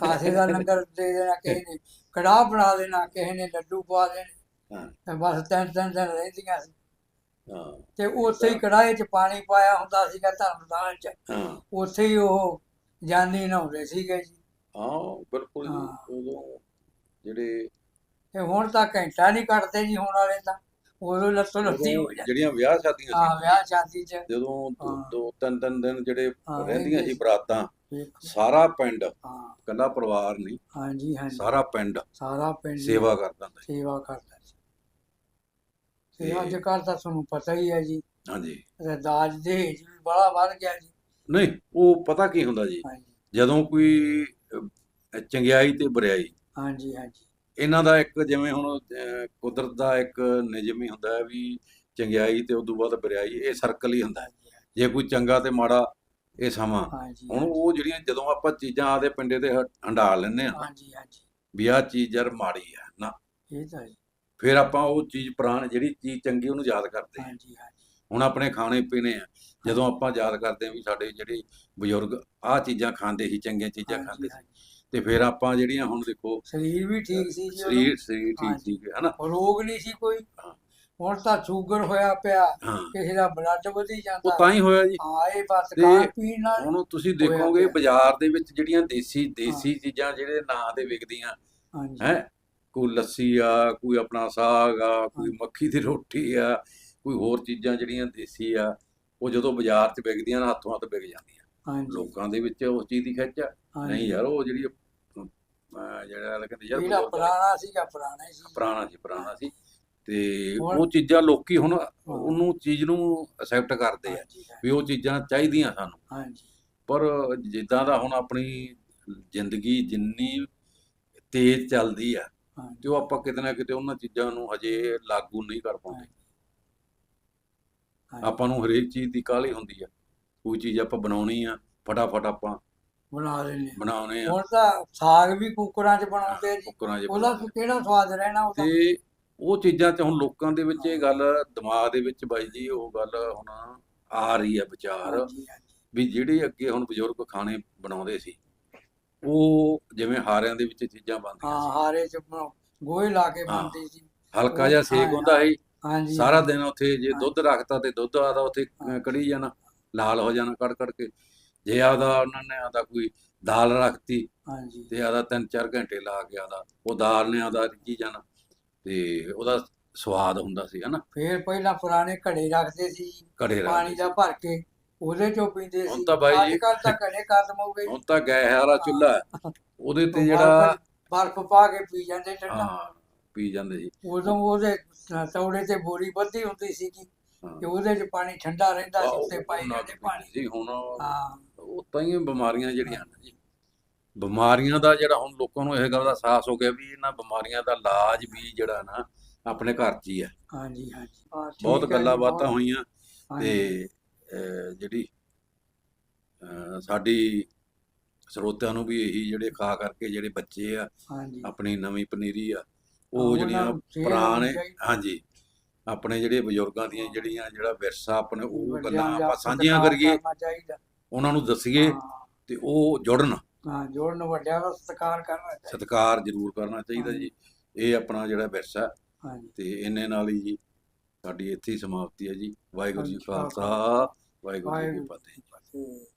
ਕਾਸੇ ਦਾ ਲੰਗਰ ਦੇ ਦੇਣਾ ਕਿਸੇ ਨੇ ਕੜਾਹ ਬਣਾ ਦੇਣਾ ਕਿਸੇ ਨੇ ਲੱਡੂ ਪਾ ਦੇਣੇ। ਹਾਂ। ਤੇ ਬਸ ਤਿੰਨ ਤਿੰਨ ਦਿਨ ਰਹਿੰਦੀਆਂ ਸੀ। ਹਾਂ। ਤੇ ਉੱਥੇ ਹੀ ਕੜਾਹੇ 'ਚ ਪਾਣੀ ਪਾਇਆ ਹੁੰਦਾ ਸੀਗਾ ਧਰਮਦਾਨ 'ਚ। ਹਾਂ। ਉੱਥੇ ਹੀ ਉਹ ਜਾਨੀ ਨਹਾਉਂਦੇ ਸੀਗੇ ਜੀ। ਹਾਂ ਬਿਲਕੁਲ ਜੀ। ਹਾਂ। ਉਦੋਂ ਜਿਹੜੇ ਤੇ ਹੁਣ ਤਾਂ ਘੰਟਾ ਨਹੀਂ ਕੱਟਦੇ ਜੀ ਹੁਣ ਵਾਲੇ ਤਾਂ। ਉਦੋਂ ਲੱਤੋਂ ਲੱਤੀ ਹੋ ਜਾਂਦੀ। ਜਿਹੜੀਆਂ ਵਿਆਹ ਸ਼ਾਦੀਆਂ ਹਾਂ ਸੀ ਵਿਆਹ ਸ਼ਾਦੀ 'ਚ। ਜਦੋਂ ਦੋ- ਹਾਂ। ਦੋ ਤਿੰਨ ਤਿੰਨ ਦਿਨ ਜਿਹੜੇ ਹਾਂ, ਰਹਿੰਦੀਆਂ ਸੀ ਬਰਾਤਾਂ। ਸਾਰਾ ਪਿੰਡ ਹਾਂ। ਕੱਲਾ ਪਰਿਵਾਰ ਨਹੀਂ ਹਾਂਜੀ ਹਾਂਜੀ। ਸਾਰਾ ਪਿੰਡ ਸਾਰਾ ਪਿੰਡ ਸੇਵਾ ਕਰਦਾ ਹੁੰਦਾ ਸੀ। ਸੇਵਾ ਕਰਦਾ ਸੀ। ਤੇ ਤੇ- ਅੱਜ ਕੱਲ੍ਹ ਤਾਂ ਤੁਹਾਨੂੰ ਪਤਾ ਹੀ ਹੈ ਜੀ। ਹਾਂਜੀ। ਤੇ ਦਾਜ ਦਹੇਜ ਵੀ ਬੜਾ ਵੱਧ ਗਿਆ ਜੀ। ਨਹੀਂ ਉਹ ਪਤਾ ਕੀ ਹੁੰਦਾ ਜੀ? ਹਾਂਜੀ। ਜਦੋਂ ਕੋਈ ਅਹ, ਚੰਗਿਆਈ ਤੇ ਬੁਰਿਆਈ ਹਾਂਜੀ ਹਾਂਜੀ। ਇਹਨਾਂ ਦਾ ਇੱਕ ਜਿਵੇਂ ਹੁਣ ਕੁਦਰਤ ਦਾ ਇੱਕ ਨਿਯਮ ਹੀ ਹੁੰਦਾ ਹੈ ਵੀ ਚੰਗਿਆਈ ਤੇ ਉਦੋਂ ਬਾਅਦ ਬੁਰਿਆਈ ਇਹ ਸਰਕਲ ਹੀ ਹੁੰਦਾ ਹੈ। ਜੇ ਕੋਈ ਚੰਗਾ ਤੇ ਮਾੜਾ ਇਹ ਸਮਾਂ। ਹੁਣ ਉਹ ਜਿਹੜੀਆਂ ਜਦੋਂ ਆਪਾਂ ਚੀਜ਼ਾਂ ਆਦੇ ਪਿੰਡੇ ਤੇ ਹ- ਹੰਢਾ ਲੈਂਦੇ ਆ ਹਾਂਜੀ ਹਾਂਜੀ। ਵੀ ਆਹ ਚੀਜ਼ ਯਾਰ ਮਾੜੀ ਆ ਨਾ। ਇਹ ਤਾਂ ਫਿਰ ਆਪਾਂ ਉਹ ਚੀਜ਼ ਪੁਰਾਣੀ ਜਿਹੜੀ ਚੀਜ਼ ਚੰਗੀ ਉਹਨੂੰ ਯਾਦ ਕਰਦੇ ਆ ਹਾਂਜੀ ਹਾਂਜੀ। ਹੁਣ ਆਪਣੇ ਖਾਣੇ ਪੀਣੇ ਆ ਜਦੋਂ ਆਪਾਂ ਯਾਦ ਕਰਦੇ ਆ ਵੀ ਸਾਡੇ ਜਿਹੜੇ ਬਜ਼ੁਰਗ ਆਹ ਚੀਜ਼ਾਂ ਖਾਂਦੇ ਸੀ ਚੰਗੀਆਂ ਚੀਜ਼ਾਂ ਖਾਂਦੇ ਸੀ। ਤੇ ਫਿਰ ਆਪਾਂ ਜਿਹੜੀਆਂ ਹੁਣ ਦੇਖੋ ਸਰੀਰ ਵੀ ਠੀਕ ਸੀ ਜੀ। ਸਰੀਰ ਸਰੀਰ ਠੀਕ ਹਾਂਜੀ। ਠੀਕ ਹੈ ਹਨਾ ਰੋਗ ਨਹੀਂ ਸੀ ਕੋਈ। ਹੁਣ ਤਾਂ ਸ਼ੂਗਰ ਹੋਇਆ ਪਿਆ ਹਾਂ ਕਿਸੇ ਦਾ ਬਲੱਡ ਵਧੀ ਉਹ ਜਾਂਦਾ ਤਾਂ ਹੀ ਹੋਇਆ ਜੀ ਆਏ ਬਸ ਤੇ ਖਾਣ ਪੀਣ ਨਾਲ ਹੁਣ ਤੁਸੀਂ ਹੋਇਆ ਦੇਖੋਗੇ ਪਿਆ। ਬਾਜ਼ਾਰ ਦੇ ਵਿੱਚ ਜਿਹੜੀਆਂ ਦੇਸੀ ਦੇਸੀ ਚੀਜ਼ਾਂ ਜਿਹੜੇ ਨਾਂ ਦੇ ਵਿਕਦੀਆਂ ਹਾਂਜੀ ਹੈ ਕੋਈ ਲੱਸੀ ਆ ਕੋਈ ਆਪਣਾ ਸਾਗ ਆ ਕੋਈ। ਮੱਖੀ ਦੀ ਰੋਟੀ ਆ ਕੋਈ ਹੋਰ ਚੀਜ਼ਾਂ ਜਿਹੜੀਆਂ ਦੇਸੀ ਆ ਉਹ ਜਦੋਂ ਬਾਜ਼ਾਰ 'ਚ ਵਿਕਦੀਆਂ ਨਾ ਹੱਥੋਂ ਹੱਥ ਵਿਕ ਜਾਂਦੀਆਂ ਹਾਂਜੀ ਲੋਕਾਂ ਦੇ ਵਿੱਚ ਉਸ ਚੀਜ਼ ਦੀ ਖਿੱਚ ਆ ਹਾਂਜੀ। ਨਹੀਂ ਯਾਰ ਉਹ ਜਿਹੜੀ ਜਿਹੜਾ ਕਹਿੰਦੇ ਯਾਰ ਜਿਹੜਾ ਪੁਰਾਣਾ ਸੀਗਾ ਪੁਰਾਣਾ ਸੀ। ਪੁਰਾਣਾ ਸੀ ਪੁਰਾਣਾ ਸੀ। ਤੇ ਉਹ ਚੀਜ਼ਾਂ ਲੋਕੀ ਹੁਣ ਉਹਨੂੰ ਚੀਜ਼ ਨੂੰ ਅਸੈਪਟ ਕਰਦੇ ਆ ਵੀ ਉਹ ਚੀਜ਼ਾਂ ਚਾਹੀਦੀਆਂ ਸਾਨੂੰ। ਹਾਂਜੀ। ਪਰ ਜਿੱਦਾਂ ਦਾ ਹੁਣ ਆਪਣੀ ਜ਼ਿੰਦਗੀ ਜਿੰਨੀ ਤੇਜ਼ ਚੱਲਦੀ ਆ ਤੇ ਉਹ ਆਪਾਂ ਕਿਤੇ ਨਾ ਕਿਤੇ ਉਹਨਾਂ ਚੀਜ਼ਾਂ ਨੂੰ ਹਜੇ ਲਾਗੂ ਨਹੀਂ ਕਰ ਪਾਉਂਦੇ। ਆਪਾਂ ਨੂੰ ਹਰੇਕ ਚੀਜ਼ ਦੀ ਕਾਹਲੀ ਹੁੰਦੀ ਆ। ਕੋਈ ਚੀਜ਼ ਆਪਾਂ ਬਣਾਉਣੀ ਆ ਫਟਾਫਟ ਆਪਾਂ ਬਣਾ ਲੈਂਦੇ ਆ। ਬਣਾਉਣੇ ਆ। ਹੁਣ ਤਾਂ ਸਾਗ ਵੀ ਕੁੱਕਰਾਂ 'ਚ ਬਣਾਉਂਦੇ ਆ ਜੀ। ਕੁੱਕਰਾਂ 'ਚ ਉਹਦਾ। ਕਿਹੜਾ ਸਵਾਦ ਰਹਿਣਾ ਉਹਦਾ? ਤੇ ਉਹ ਚੀਜ਼ਾਂ 'ਚ ਹੁਣ ਲੋਕਾਂ ਦੇ ਵਿੱਚ ਇਹ ਗੱਲ ਦਿਮਾਗ ਦੇ ਵਿੱਚ ਬਾਈ ਜੀ ਉਹ ਗੱਲ ਹੁਣ ਆ ਰਹੀ ਆ ਵਿਚਾਰ ਹਾਂਜੀ ਹਾਂਜੀ। ਵੀ ਜਿਹੜੇ ਅੱਗੇ ਹੁਣ ਬਜ਼ੁਰਗ ਖਾਣੇ ਬਣਾਉਂਦੇ ਸੀ ਉਹ ਜਿਵੇਂ ਹਾਰਿਆਂ ਦੇ ਵਿੱਚ ਚੀਜ਼ਾਂ ਬਣਦੀਆਂ ਹਾਂ ਸੀ। ਹਾਰੇ 'ਚ ਗੋਹੇ ਲਾ ਕੇ ਹਾਂ। ਬਣਦੀ ਸੀ। ਹਲਕਾ ਜਿਹਾ ਸੇਕ ਹੁੰਦਾ ਸੀ। ਹਾਂਜੀ। ਸਾਰਾ ਦਿਨ ਉੱਥੇ ਜੇ। ਦੁੱਧ ਰੱਖਤਾ ਤੇ ਦੁੱਧ ਆਦਾ ਉੱਥੇ ਅਹ, ਕੜੀ ਜਾਣਾ ਲਾਲ ਹੋ ਜਾਣਾ ਕੜ ਕੜ ਕੇ। ਜੇ ਆਦਾ ਉਹਨਾਂ ਨੇ ਆਦਾ ਕੋਈ ਦਾਲ ਰੱਖਤੀ ਹਾਂਜੀ। ਤੇ ਆਦਾ ਤਿੰਨ ਚਾਰ ਘੰਟੇ ਲਾ ਕੇ ਆਦਾ ਉਹ ਦਾਲ ਨੇ ਆਦਾ ਰਿੱਝੀ ਜਾਣਾ ਤੇ ਉਹਦਾ ਸਵਾਦ ਹੁੰਦਾ ਸੀ ਹਨਾ? ਫੇਰ ਪਹਿਲਾਂ ਪੁਰਾਣੇ ਘੜੇ ਰੱਖਦੇ ਸੀ ਘੜੇ ਪਾਣੀ ਦਾ ਭਰ ਕੇ ਉਹਦੇ ਚੋਂ ਪੀਂਦੇ ਹੁਣ ਸੀ। ਤਾਂ ਬਾਈ ਅੱਜ ਕੱਲ੍ਹ ਤਾਂ ਘੜੇ ਖਤਮ ਹੋ ਗਏ। ਹੁਣ ਤਾਂ ਗੈਸ ਵਾਲਾ ਚੁੱਲ੍ਹਾ। ਉਹਦੇ ਤੇ ਜਿਹੜਾ ਬਰਫ ਪਾ ਕੇ ਪੀ ਜਾਂਦੇ ਠੰਡਾ। ਪੀ ਜਾਂਦੇ ਸੀ ਉਦੋਂ ਉਹਦੇ ਤੌੜੇ ਤੇ ਬੋਰੀ ਬੱਧੀ ਹੁੰਦੀ ਸੀਗੀ ਤੇ ਉਹਦੇ 'ਚ ਪਾਣੀ ਠੰਡਾ ਰਹਿੰਦਾ ਸੀ ਉੱਤੇ ਪਾਈ ਜਾਂਦੇ ਪਾਣੀ। ਸੀ ਹੁਣ ਹਾਂ। ਉਹ ਤਾਂ ਹੀ ਬਿਮਾਰੀਆਂ ਜਿਹੜੀਆਂ ਨੇ ਜੀ। ਬਿਮਾਰੀਆਂ ਦਾ ਜਿਹੜਾ ਹੁਣ ਲੋਕਾਂ ਨੂੰ ਇਹ ਗੱਲ ਦਾ ਅਹਿਸਾਸ ਹੋ ਗਿਆ ਵੀ ਇਹਨਾਂ ਬਿਮਾਰੀਆਂ ਦਾ ਇਲਾਜ ਵੀ ਜਿਹੜਾ ਨਾ ਆਪਣੇ ਘਰ 'ਚ ਹੀ ਹੈ। ਹਾਂਜੀ ਹਾਂਜੀ। ਬਹੁਤ ਗੱਲਾਂ ਬਾਤਾਂ ਹੋਈਆਂ ਤੇ ਜਿਹੜੀ ਸਾਡੀ ਸਰੋਤਿਆਂ ਨੂੰ ਵੀ ਇਹੀ ਜਿਹੜੇ ਖਾ ਕਰਕੇ ਜਿਹੜੇ ਬੱਚੇ ਆ ਹਾਂਜੀ। ਆਪਣੀ ਨਵੀਂ ਪਨੀਰੀ ਆ ਉਹ ਜਿਹੜੀਆਂ ਪੁਰਾਣੇ। ਹਾਂਜੀ ਆਪਣੇ ਜਿਹੜੇ ਬਜ਼ੁਰਗਾਂ ਦੀਆਂ ਜਿਹੜੀਆਂ ਜਿਹੜਾ ਵਿਰਸਾ ਆਪਣੇ ਉਹ ਗੱਲਾਂ ਆਪਾਂ ਸਾਂਝੀਆਂ ਕਰੀਏ। ਉਹਨਾਂ ਨੂੰ ਦੱਸੀਏ ਤੇ ਉਹ ਜੁੜਨ। ਹਾਂ ਜੋੜਨ ਵੱਡਿਆਂ ਦਾ ਸਤਿਕਾਰ ਕਰਨਾ ਚਾਹੀਦਾ। ਸਤਿਕਾਰ ਜ਼ਰੂਰ ਕਰਨਾ ਚਾਹੀਦਾ ਜੀ। ਇਹ ਆਪਣਾ ਜਿਹੜਾ ਵਿਰਸਾ ਹਾਂਜੀ। ਤੇ ਇੰਨੇ ਨਾਲ ਹੀ ਜੀ ਸਾਡੀ ਇੱਥੇ ਹੀ ਸਮਾਪਤੀ ਹੈ ਜੀ। ਵਾਹਿਗੁਰੂ ਜੀ ਕਾ ਖਾਲਸਾ ਵਾਹਿਗੁਰੂ ਜੀ ਕੀ। ਫਤਿਹ।